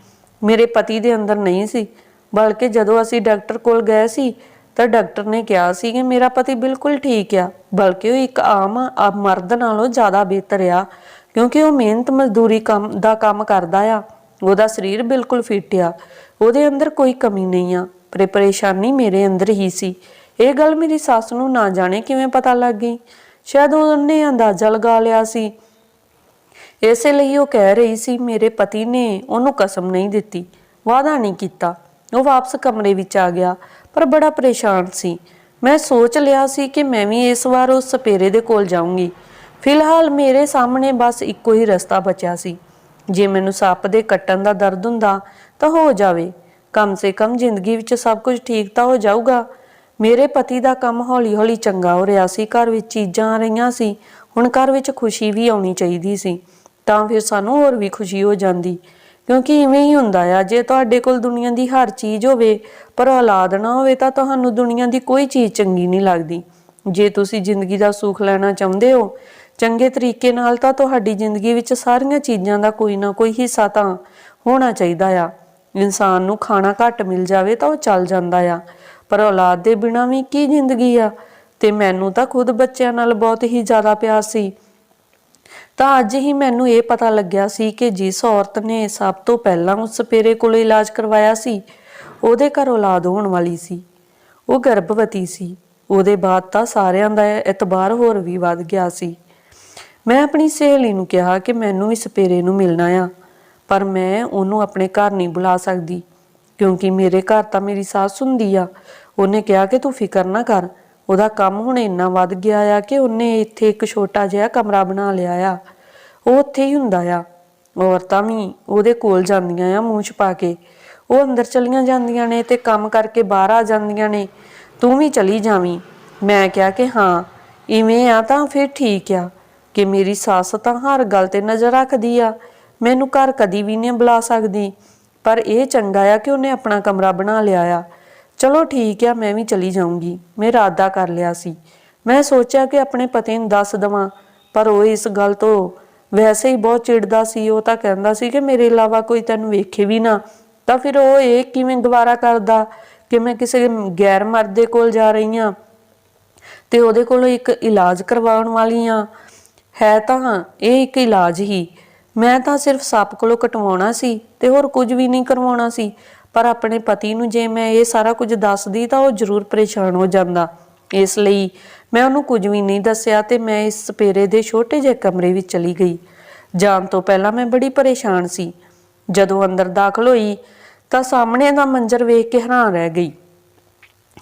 ਮੇਰੇ ਪਤੀ ਦੇ ਅੰਦਰ ਨਹੀਂ ਸੀ। ਬਲਕਿ ਜਦੋਂ ਅਸੀਂ ਡਾਕਟਰ ਕੋਲ ਗਏ ਸੀ, ਤਾਂ ਡਾਕਟਰ ਨੇ ਕਿਹਾ ਸੀ ਕਿ ਮੇਰਾ ਪਤੀ ਬਿਲਕੁਲ ਠੀਕ ਆ। ਬਲਕਿ ਉਹ ਇੱਕ ਆਮ ਮਰਦ ਨਾਲੋਂ ਜ਼ਿਆਦਾ ਬਿਹਤਰ ਆ। ਕਿਉਂਕਿ ਉਹ ਮਿਹਨਤ ਮਜ਼ਦੂਰੀ ਕੰਮ ਦਾ ਕੰਮ ਕਰਦਾ ਆ, ਉਹਦਾ ਸਰੀਰ ਬਿਲਕੁਲ ਫਿੱਟ ਆ, ਉਹਦੇ ਅੰਦਰ ਕੋਈ ਕਮੀ ਨਹੀਂ ਆ, ਪਰ ਪਰੇਸ਼ਾਨੀ ਮੇਰੇ ਅੰਦਰ ਹੀ ਸੀ। ਇਹ ਗੱਲ ਮੇਰੀ ਸੱਸ ਨੂੰ ਨਾ ਜਾਣੇ ਕਿਵੇਂ ਪਤਾ ਲੱਗ ਗਈ। ਸ਼ਾਇਦ ਉਹਨੇ ਅੰਦਾਜ਼ਾ ਲਗਾ ਲਿਆ ਸੀ। ਇਸੇ ਲਈ ਉਹ ਕਹਿ ਰਹੀ ਸੀ, ਮੇਰੇ ਪਤੀ ਨੇ ਉਹਨੂੰ ਕਸਮ ਨਹੀਂ ਦਿੱਤੀ, ਵਾਅਦਾ ਨਹੀਂ ਕੀਤਾ। ਉਹ ਵਾਪਸ ਕਮਰੇ ਵਿੱਚ ਆ ਗਿਆ, ਪਰ ਬੜਾ ਪਰੇਸ਼ਾਨ ਸੀ। ਮੈਂ ਸੋਚ ਲਿਆ ਸੀ ਕਿ ਮੈਂ ਵੀ ਇਸ ਵਾਰ ਉਸ ਸਪੇਰੇ ਦੇ ਕੋਲ ਜਾਊਂਗੀ। ਫਿਲਹਾਲ ਮੇਰੇ ਸਾਹਮਣੇ ਬਸ ਇੱਕੋ ਹੀ ਰਸਤਾ ਬਚਿਆ ਸੀ। ਜੇ ਮੈਨੂੰ ਸੱਪ ਦੇ ਕੱਟਣ ਦਾ ਦਰਦ ਹੁੰਦਾ ਤਾਂ ਹੋ ਜਾਵੇ। ਕਮ ਸੇ ਕਮ ਜ਼ਿੰਦਗੀ ਵਿੱਚ ਸਭ ਕੁਝ ਠੀਕ ਤਾਂ ਹੋ ਜਾਊਗਾ। ਮੇਰੇ ਪਤੀ ਦਾ ਕੰਮ ਹੌਲੀ-ਹੌਲੀ ਚੰਗਾ ਹੋ ਰਿਹਾ ਸੀ। ਘਰ ਵਿੱਚ ਚੀਜ਼ਾਂ ਆ ਰਹੀਆਂ ਸੀ। ਹੁਣ ਘਰ ਵਿੱਚ ਖੁਸ਼ੀ ਵੀ ਆਉਣੀ ਚਾਹੀਦੀ ਸੀ। ਤਾਂ ਫਿਰ ਸਾਨੂੰ ਹੋਰ ਵੀ ਖੁਸ਼ੀ ਹੋ ਜਾਂਦੀ। ਕਿਉਂਕਿ ਇਵੇਂ ਹੀ ਹੁੰਦਾ ਆ, ਜੇ ਤੁਹਾਡੇ ਕੋਲ ਦੁਨੀਆ ਦੀ ਹਰ ਚੀਜ਼ ਹੋਵੇ, ਪਰ ਔਲਾਦ ਨਾ ਹੋਵੇ ਤਾਂ ਤੁਹਾਨੂੰ ਦੁਨੀਆ ਦੀ ਕੋਈ ਚੀਜ਼ ਚੰਗੀ ਨਹੀਂ ਲੱਗਦੀ। ਜੇ ਤੁਸੀਂ ਜ਼ਿੰਦਗੀ ਦਾ ਸੁੱਖ ਲੈਣਾ ਚਾਹੁੰਦੇ ਹੋ ਚੰਗੇ ਤਰੀਕੇ ਨਾਲ ਤਾਂ ਤੁਹਾਡੀ ਜ਼ਿੰਦਗੀ ਵਿੱਚ ਸਾਰੀਆਂ ਚੀਜ਼ਾਂ ਦਾ ਕੋਈ ਨਾ ਕੋਈ ਹਿੱਸਾ ਤਾਂ ਹੋਣਾ ਚਾਹੀਦਾ ਆ। ਇਨਸਾਨ ਨੂੰ ਖਾਣਾ ਘੱਟ ਮਿਲ ਜਾਵੇ ਤਾਂ ਉਹ ਚੱਲ ਜਾਂਦਾ ਆ। ਪਰ ਔਲਾਦ ਦੇ ਬਿਨਾਂ ਵੀ ਕੀ ਜ਼ਿੰਦਗੀ ਆ? ਤੇ ਮੈਨੂੰ ਤਾਂ ਖੁਦ ਬੱਚਿਆਂ ਨਾਲ ਬਹੁਤ ਹੀ ਜ਼ਿਆਦਾ ਪਿਆਰ ਸੀ। ਤਾਂ ਅੱਜ ਹੀ ਮੈਨੂੰ ਇਹ ਪਤਾ ਲੱਗਿਆ ਸੀ ਕਿ ਜਿਸ ਔਰਤ ਨੇ ਸਭ ਤੋਂ ਪਹਿਲਾਂ ਉਸ ਸਪੇਰੇ ਕੋਲ ਇਲਾਜ ਕਰਵਾਇਆ ਸੀ, ਉਹਦੇ ਘਰ ਔਲਾਦ ਹੋਣ ਵਾਲੀ ਸੀ। ਉਹ ਗਰਭਵਤੀ ਸੀ। ਉਹਦੇ ਬਾਅਦ ਤਾਂ ਸਾਰਿਆਂ ਦਾ ਇਤਬਾਰ ਹੋਰ ਵੀ ਵੱਧ ਗਿਆ ਸੀ। ਮੈਂ ਆਪਣੀ ਸਹੇਲੀ ਨੂੰ ਕਿਹਾ ਕਿ ਮੈਨੂੰ ਵੀ ਸਪੇਰੇ ਨੂੰ ਮਿਲਣਾ ਆ, ਪਰ ਮੈਂ ਉਹਨੂੰ ਆਪਣੇ ਘਰ ਨਹੀਂ ਬੁਲਾ ਸਕਦੀ, ਕਿਉਂਕਿ ਮੇਰੇ ਘਰ ਤਾਂ ਮੇਰੀ ਸੱਸ ਹੁੰਦੀ ਆ। ਉਹਨੇ ਕਿਹਾ ਕਿ ਤੂੰ ਫਿਕਰ ਨਾ ਕਰ, ਉਹਦਾ ਕੰਮ ਹੁਣ ਇੰਨਾ ਵੱਧ ਗਿਆ ਆ ਕਿ ਉਹਨੇ ਇੱਥੇ ਇੱਕ ਛੋਟਾ ਜਿਹਾ ਕਮਰਾ ਬਣਾ ਲਿਆ ਆ। ਉਹ ਉੱਥੇ ਹੀ ਹੁੰਦਾ ਆ। ਔਰਤਾਂ ਵੀ ਉਹਦੇ ਕੋਲ ਜਾਂਦੀਆਂ ਆ ਮੂੰਹ ਛਪਾ ਕੇ। ਉਹ ਅੰਦਰ ਚਲੀਆਂ ਜਾਂਦੀਆਂ ਨੇ ਤੇ ਕੰਮ ਕਰਕੇ ਬਾਹਰ ਆ ਜਾਂਦੀਆਂ ਨੇ। ਤੂੰ ਵੀ ਚਲੀ ਜਾਵੀਂ। ਮੈਂ ਕਿਹਾ ਕਿ ਹਾਂ, ਇਵੇਂ ਆ ਤਾਂ ਫਿਰ ਠੀਕ ਆ। ਕਿ ਮੇਰੀ ਸੱਸ ਤਾਂ ਹਰ ਗੱਲ ਤੇ ਨਜ਼ਰ ਰੱਖਦੀ ਆ। ਮੈਨੂੰ ਘਰ ਕਦੀ ਵੀ ਨਹੀਂ ਬੁਲਾ ਸਕਦੀ। ਪਰ ਇਹ ਚੰਗਾ ਆ ਕਿ ਉਹਨੇ ਆਪਣਾ ਕਮਰਾ ਬਣਾ ਲਿਆ ਆ। ਚਲੋ ਠੀਕ ਆ, ਮੈਂ ਵੀ ਚਲੀ ਜਾਊਂਗੀ। ਮੈਂ ਇਰਾਦਾ ਕਰ ਲਿਆ ਸੀ। ਮੈਂ ਸੋਚਿਆ ਕਿ ਆਪਣੇ ਪਤੀ ਨੂੰ ਦੱਸ ਦਵਾਂ। ਪਰ ਉਹ ਇਸ ਗੱਲ ਤੋਂ ਵੈਸੇ ਹੀ ਬਹੁਤ ਚਿੜਦਾ ਸੀ। ਉਹ ਤਾਂ ਕਹਿੰਦਾ ਸੀ ਕਿ ਮੇਰੇ ਇਲਾਵਾ ਕੋਈ ਤੈਨੂੰ ਵੇਖੇ ਵੀ ਨਾ। ਤਾਂ ਫਿਰ ਉਹ ਇਹ ਕਿਵੇਂ ਗਵਾਰਾ ਕਰਦਾ ਕਿ ਮੈਂ ਕਿਸੇ ਗੈਰ ਮਰਦ ਦੇ ਕੋਲ ਜਾ ਰਹੀ ਹਾਂ ਤੇ ਉਹਦੇ ਕੋਲੋਂ ਇੱਕ ਇਲਾਜ ਕਰਵਾਉਣ ਵਾਲੀ ਆ। ਹੈ ਤਾਂ ਇਹ ਇੱਕ ਇਲਾਜ ਹੀ। ਮੈਂ ਤਾਂ ਸਿਰਫ ਸੱਪ ਕੋਲੋਂ ਕਟਵਾਉਣਾ ਸੀ ਤੇ ਹੋਰ ਕੁਝ ਵੀ ਨਹੀਂ ਕਰਵਾਉਣਾ ਸੀ। ਪਰ ਆਪਣੇ ਪਤੀ ਨੂੰ ਜੇ ਮੈਂ ਇਹ ਸਾਰਾ ਕੁਝ ਦੱਸਦੀ ਤਾਂ ਉਹ ਜ਼ਰੂਰ ਪਰੇਸ਼ਾਨ ਹੋ ਜਾਂਦਾ। ਇਸ ਲਈ ਮੈਂ ਉਹਨੂੰ ਕੁਝ ਵੀ ਨਹੀਂ ਦੱਸਿਆ ਤੇ ਮੈਂ ਇਸ ਸਪੇਰੇ ਦੇ ਛੋਟੇ ਜਿਹੇ ਕਮਰੇ ਵਿੱਚ ਚਲੀ ਗਈ। ਜਾਣ ਤੋਂ ਪਹਿਲਾਂ ਮੈਂ ਬੜੀ ਪਰੇਸ਼ਾਨ ਸੀ। ਜਦੋਂ ਅੰਦਰ ਦਾਖਲ ਹੋਈ ਤਾਂ ਸਾਹਮਣੇ ਦਾ ਮੰਜ਼ਰ ਵੇਖ ਕੇ ਹੈਰਾਨ ਰਹਿ ਗਈ।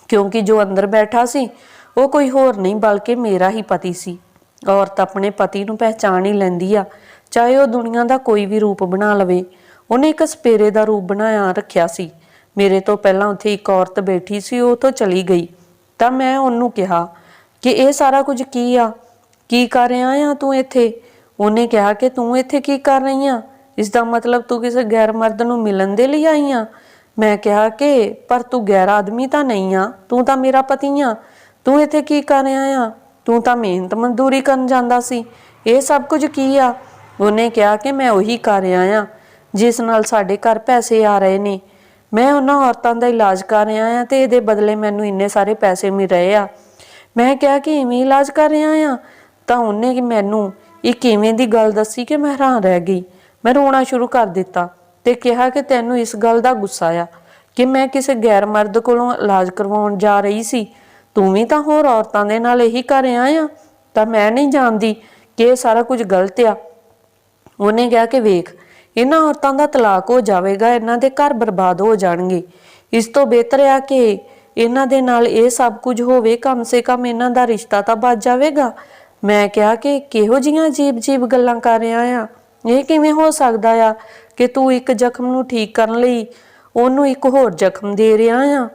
ਕਿਉਂਕਿ ਜੋ ਅੰਦਰ ਬੈਠਾ ਸੀ, ਉਹ ਕੋਈ ਹੋਰ ਨਹੀਂ ਬਲਕਿ ਮੇਰਾ ਹੀ ਪਤੀ ਸੀ। ਔਰਤ ਆਪਣੇ ਪਤੀ ਨੂੰ ਪਹਿਚਾਣ ਹੀ ਲੈਂਦੀ ਆ। ਚਾਹੇ ਉਹ ਦੁਨੀਆ ਦਾ ਕੋਈ ਵੀ ਰੂਪ ਬਣਾ ਲਵੇ, ਉਹਨੇ ਇੱਕ ਸਪੇਰੇ ਦਾ ਰੂਪ ਬਣਾਇਆ ਰੱਖਿਆ ਸੀ। ਮੇਰੇ ਤੋਂ ਪਹਿਲਾਂ ਉੱਥੇ ਇੱਕ ਔਰਤ ਬੈਠੀ ਸੀ, ਉਹ ਤੋਂ ਚਲੀ ਗਈ। ਤਾਂ ਮੈਂ ਉਹਨੂੰ ਕਿਹਾ, ਕਿ ਇਹ ਸਾਰਾ ਕੁਝ ਕੀ ਆ? ਕੀ ਕਰ ਰਿਹਾ ਆ ਤੂੰ ਇੱਥੇ? ਉਹਨੇ ਕਿਹਾ, ਕਿ ਤੂੰ ਇੱਥੇ ਕੀ ਕਰ ਰਹੀ ਆ? ਇਸ ਦਾ ਮਤਲਬ ਤੂੰ ਕਿਸੇ ਗੈਰ ਮਰਦ ਨੂੰ ਮਿਲਣ ਦੇ ਲਈ ਆਈ ਆ? ਮੈਂ ਕਿਹਾ, ਕਿ ਪਰ ਤੂੰ ਗੈਰ ਆਦਮੀ ਤਾਂ ਨਹੀਂ ਆ, ਤੂੰ ਤਾਂ ਮੇਰਾ ਪਤੀ ਆ। ਤੂੰ ਇੱਥੇ ਕੀ ਕਰ ਰਿਹਾ ਆ? ਤੂੰ ਤਾਂ ਮਿਹਨਤ ਮਜ਼ਦੂਰੀ ਕਰਨ ਜਾਂਦਾ ਸੀ। ਇਹ ਸਭ ਕੁਝ ਕੀ ਆ? ਉਹਨੇ ਕਿਹਾ ਕਿ ਮੈਂ ਉਹੀ ਕਰ ਰਿਹਾ ਆ ਜਿਸ ਨਾਲ ਸਾਡੇ ਘਰ ਪੈਸੇ ਆ ਰਹੇ ਨੇ। ਮੈਂ ਉਹਨਾਂ ਔਰਤਾਂ ਦਾ ਇਲਾਜ ਕਰ ਰਿਹਾ ਆ ਤੇ ਇਹਦੇ ਬਦਲੇ ਮੈਨੂੰ ਇੰਨੇ ਸਾਰੇ ਪੈਸੇ ਮਿਲ ਰਹੇ ਆ। ਮੈਂ ਕਿਹਾ ਕਿ ਇਵੇਂ ਇਲਾਜ ਕਰ ਰਿਹਾ ਆ ਤਾਂ ਉਹਨੇ ਕਿ ਮੈਨੂੰ ਇਹ ਕਿਵੇਂ ਦੀ ਗੱਲ ਦੱਸੀ ਕਿ ਮੈਂ ਹੈਰਾਨ ਰਹਿ ਗਈ। ਮੈਂ ਰੋਣਾ ਸ਼ੁਰੂ ਕਰ ਦਿੱਤਾ ਤੇ ਕਿਹਾ ਕਿ ਤੈਨੂੰ ਇਸ ਗੱਲ ਦਾ ਗੁੱਸਾ ਆ ਕਿ ਮੈਂ ਕਿਸੇ ਗੈਰ ਮਰਦ ਕੋਲੋਂ ਇਲਾਜ ਕਰਵਾਉਣ ਜਾ ਰਹੀ ਸੀ। ਤੂੰ ਵੀ ਤਾਂ ਹੋਰ ਔਰਤਾਂ ਦੇ ਨਾਲ ਇਹੀ ਕਰ ਰਿਹਾ ਆ। ਤਾਂ ਮੈਂ ਨਹੀਂ ਜਾਣਦੀ ਕਿ ਇਹ ਸਾਰਾ ਕੁਝ ਗਲਤ ਆ। ਉਹਨੇ ਕਿਹਾ ਕਿ ਵੇਖ, ਇਹਨਾਂ ਔਰਤਾਂ ਦਾ ਤਲਾਕ ਹੋ ਜਾਵੇਗਾ, ਇਹਨਾਂ ਦੇ ਘਰ ਬਰਬਾਦ ਹੋ ਜਾਣਗੇ। ਇਸ ਤੋਂ ਬਿਹਤਰ ਆ ਕਿ ਇਹਨਾਂ ਦੇ ਨਾਲ ਇਹ ਸਭ ਕੁਝ ਹੋਵੇ, ਕਮ ਸੇ ਕਮ ਇਹਨਾਂ ਦਾ ਰਿਸ਼ਤਾ ਤਾਂ ਬਚ ਜਾਵੇਗਾ। ਮੈਂ ਕਿਹਾ ਕਿ ਕਿਹੋ ਜੀਆਂ ਅਜੀਬ-ਅਜੀਬ ਗੱਲਾਂ ਕਰ ਰਿਹਾ ਆ। ਇਹ ਕਿਵੇਂ ਹੋ ਸਕਦਾ ਆ ਕਿ ਤੂੰ ਇੱਕ ਜ਼ਖਮ ਨੂੰ ਠੀਕ ਕਰਨ ਲਈ ਉਹਨੂੰ ਇੱਕ ਹੋਰ ਜ਼ਖਮ ਦੇ ਰਿਹਾ ਆ?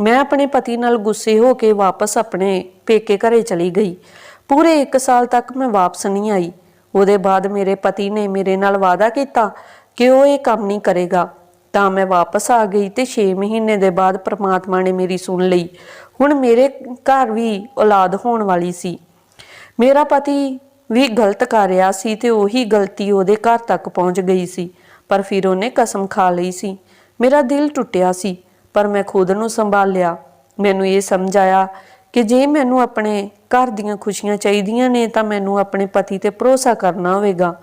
ਮੈਂ ਆਪਣੇ ਪਤੀ ਨਾਲ ਗੁੱਸੇ ਹੋ ਕੇ ਵਾਪਸ ਆਪਣੇ ਪੇਕੇ ਘਰੇ ਚਲੀ ਗਈ। ਪੂਰੇ 1 ਸਾਲ ਤੱਕ ਮੈਂ ਵਾਪਸ ਨਹੀਂ ਆਈ। ਉਹਦੇ ਬਾਅਦ ਮੇਰੇ ਪਤੀ ਨੇ ਮੇਰੇ ਨਾਲ ਵਾਅਦਾ ਕੀਤਾ ਕਿ ਉਹ ਇਹ ਕੰਮ ਨਹੀਂ ਕਰੇਗਾ। ਤਾਂ ਮੈਂ ਵਾਪਸ ਆ ਗਈ ਤੇ 6 ਮਹੀਨੇ ਦੇ ਬਾਅਦ ਪ੍ਰਮਾਤਮਾ ਨੇ ਮੇਰੀ ਸੁਣ ਲਈ। ਹੁਣ ਮੇਰੇ ਘਰ ਵੀ ਔਲਾਦ ਹੋਣ ਵਾਲੀ ਸੀ। ਮੇਰਾ ਪਤੀ ਵੀ ਗਲਤ ਕਰ ਰਿਹਾ ਸੀ ਤੇ ਉਹੀ ਗਲਤੀ ਉਹਦੇ ਘਰ ਤੱਕ ਪਹੁੰਚ ਗਈ ਸੀ। ਪਰ ਫਿਰ ਉਹਨੇ ਕਸਮ ਖਾ ਲਈ ਸੀ। ਮੇਰਾ ਦਿਲ ਟੁੱਟਿਆ ਸੀ। ਪਰ ਮੈਂ ਖੁਦ ਨੂੰ ਸੰਭਾਲਿਆ। ਮੈਨੂੰ ਇਹ ਸਮਝ ਆਇਆ ਕਿ ਜੇ ਮੈਨੂੰ ਆਪਣੇ ਘਰ ਦੀਆਂ ਖੁਸ਼ੀਆਂ ਚਾਹੀਦੀਆਂ ਨੇ ਤਾਂ ਮੈਨੂੰ ਆਪਣੇ ਪਤੀ ਤੇ ਭਰੋਸਾ ਕਰਨਾ ਹੋਵੇਗਾ।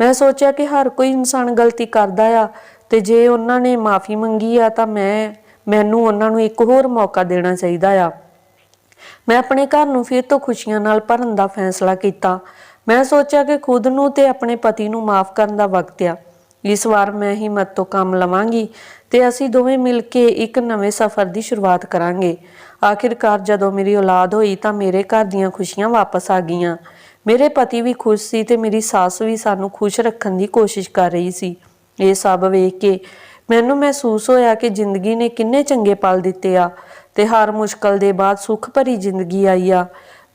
ਮੈਂ ਸੋਚਿਆ ਕਿ ਹਰ ਕੋਈ ਇਨਸਾਨ ਗਲਤੀ ਕਰਦਾ ਆ ਤੇ ਜੇ ਉਹਨਾਂ ਨੇ ਮਾਫੀ ਮੰਗੀ ਆ ਤਾਂ ਮੈਂ, ਮੈਨੂੰ ਉਹਨਾਂ ਨੂੰ ਇੱਕ ਹੋਰ ਮੌਕਾ ਦੇਣਾ ਚਾਹੀਦਾ ਆ। ਮੈਂ ਆਪਣੇ ਘਰ ਨੂੰ ਫਿਰ ਤੋਂ ਖੁਸ਼ੀਆਂ ਨਾਲ ਭਰਨ ਦਾ ਫੈਸਲਾ ਕੀਤਾ। ਮੈਂ ਸੋਚਿਆ ਕਿ ਖੁਦ ਨੂੰ ਤੇ ਆਪਣੇ ਪਤੀ ਨੂੰ ਮਾਫ ਕਰਨ ਦਾ ਵਕਤ ਆ। ਇਸ ਵਾਰ ਮੈਂ ਹਿੰਮਤ ਤੋਂ ਕੰਮ ਲਵਾਂਗੀ ਤੇ ਅਸੀਂ ਦੋਵੇਂ ਮਿਲ ਕੇ ਇੱਕ ਨਵੇਂ ਸਫ਼ਰ ਦੀ ਸ਼ੁਰੂਆਤ ਕਰਾਂਗੇ। ਆਖਿਰਕਾਰ ਜਦੋਂ ਮੇਰੀ ਔਲਾਦ ਹੋਈ ਤਾਂ ਮੇਰੇ ਘਰ ਦੀਆਂ ਖੁਸ਼ੀਆਂ ਵਾਪਸ ਆ ਗਈਆਂ। ਮੇਰੇ ਪਤੀ ਵੀ ਖੁਸ਼ ਸੀ ਤੇ ਮੇਰੀ ਸੱਸ ਵੀ ਸਾਨੂੰ ਖੁਸ਼ ਰੱਖਣ ਦੀ ਕੋਸ਼ਿਸ਼ ਕਰ ਰਹੀ ਸੀ। ਇਹ ਸਭ ਵੇਖ ਕੇ ਮੈਨੂੰ ਮਹਿਸੂਸ ਹੋਇਆ ਕਿ ਜ਼ਿੰਦਗੀ ਨੇ ਕਿੰਨੇ ਚੰਗੇ ਪਲ ਦਿੱਤੇ ਆ ਤੇ ਹਰ ਮੁਸ਼ਕਲ ਦੇ ਬਾਅਦ ਸੁੱਖ ਭਰੀ ਜ਼ਿੰਦਗੀ ਆਈ ਆ।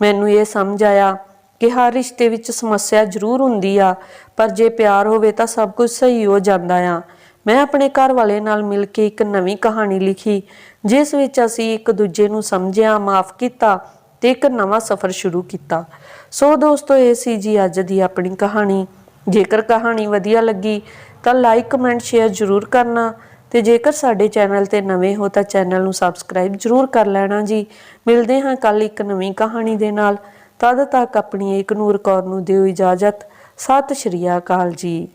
ਮੈਨੂੰ ਇਹ ਸਮਝ ਆਇਆ ਕਿ ਹਰ ਰਿਸ਼ਤੇ ਵਿੱਚ ਸਮੱਸਿਆ ਜ਼ਰੂਰ ਹੁੰਦੀ ਆ, ਪਰ ਜੇ ਪਿਆਰ ਹੋਵੇ ਤਾਂ ਸਭ ਕੁਝ ਸਹੀ ਹੋ ਜਾਂਦਾ ਆ। ਮੈਂ ਆਪਣੇ ਘਰ ਵਾਲੇ ਨਾਲ ਮਿਲ ਕੇ ਇੱਕ ਨਵੀਂ ਕਹਾਣੀ ਲਿਖੀ, ਜਿਸ ਵਿੱਚ ਅਸੀਂ ਇੱਕ ਦੂਜੇ ਨੂੰ ਸਮਝਿਆ, ਮਾਫ ਕੀਤਾ ਤੇ ਇੱਕ ਨਵਾਂ ਸਫ਼ਰ ਸ਼ੁਰੂ ਕੀਤਾ। ਸੋ ਦੋਸਤੋ, ਇਹ ਸੀ ਜੀ ਅੱਜ ਦੀ ਆਪਣੀ ਕਹਾਣੀ। ਜੇਕਰ ਕਹਾਣੀ ਵਧੀਆ ਲੱਗੀ, ਤਾਂ ਲਾਈਕ, ਕਮੈਂਟ, ਸ਼ੇਅਰ ਜ਼ਰੂਰ ਕਰਨਾ ਤੇ ਜੇਕਰ ਸਾਡੇ ਚੈਨਲ ਤੇ ਨਵੇਂ ਹੋ ਤਾਂ ਚੈਨਲ ਨੂੰ ਸਬਸਕ੍ਰਾਈਬ ਜ਼ਰੂਰ ਕਰ ਲੈਣਾ ਜੀ। ਮਿਲਦੇ ਹਾਂ ਕੱਲ ਇੱਕ ਨਵੀਂ ਕਹਾਣੀ ਦੇ ਨਾਲ। ਤਦ ਤੱਕ ਆਪਣੀ ਇੱਕ ਨੂਰ ਕੌਰ ਨੂੰ ਦਿਓ ਇਜਾਜ਼ਤ। ਸਤਿ ਸ਼੍ਰੀ ਅਕਾਲ ਜੀ।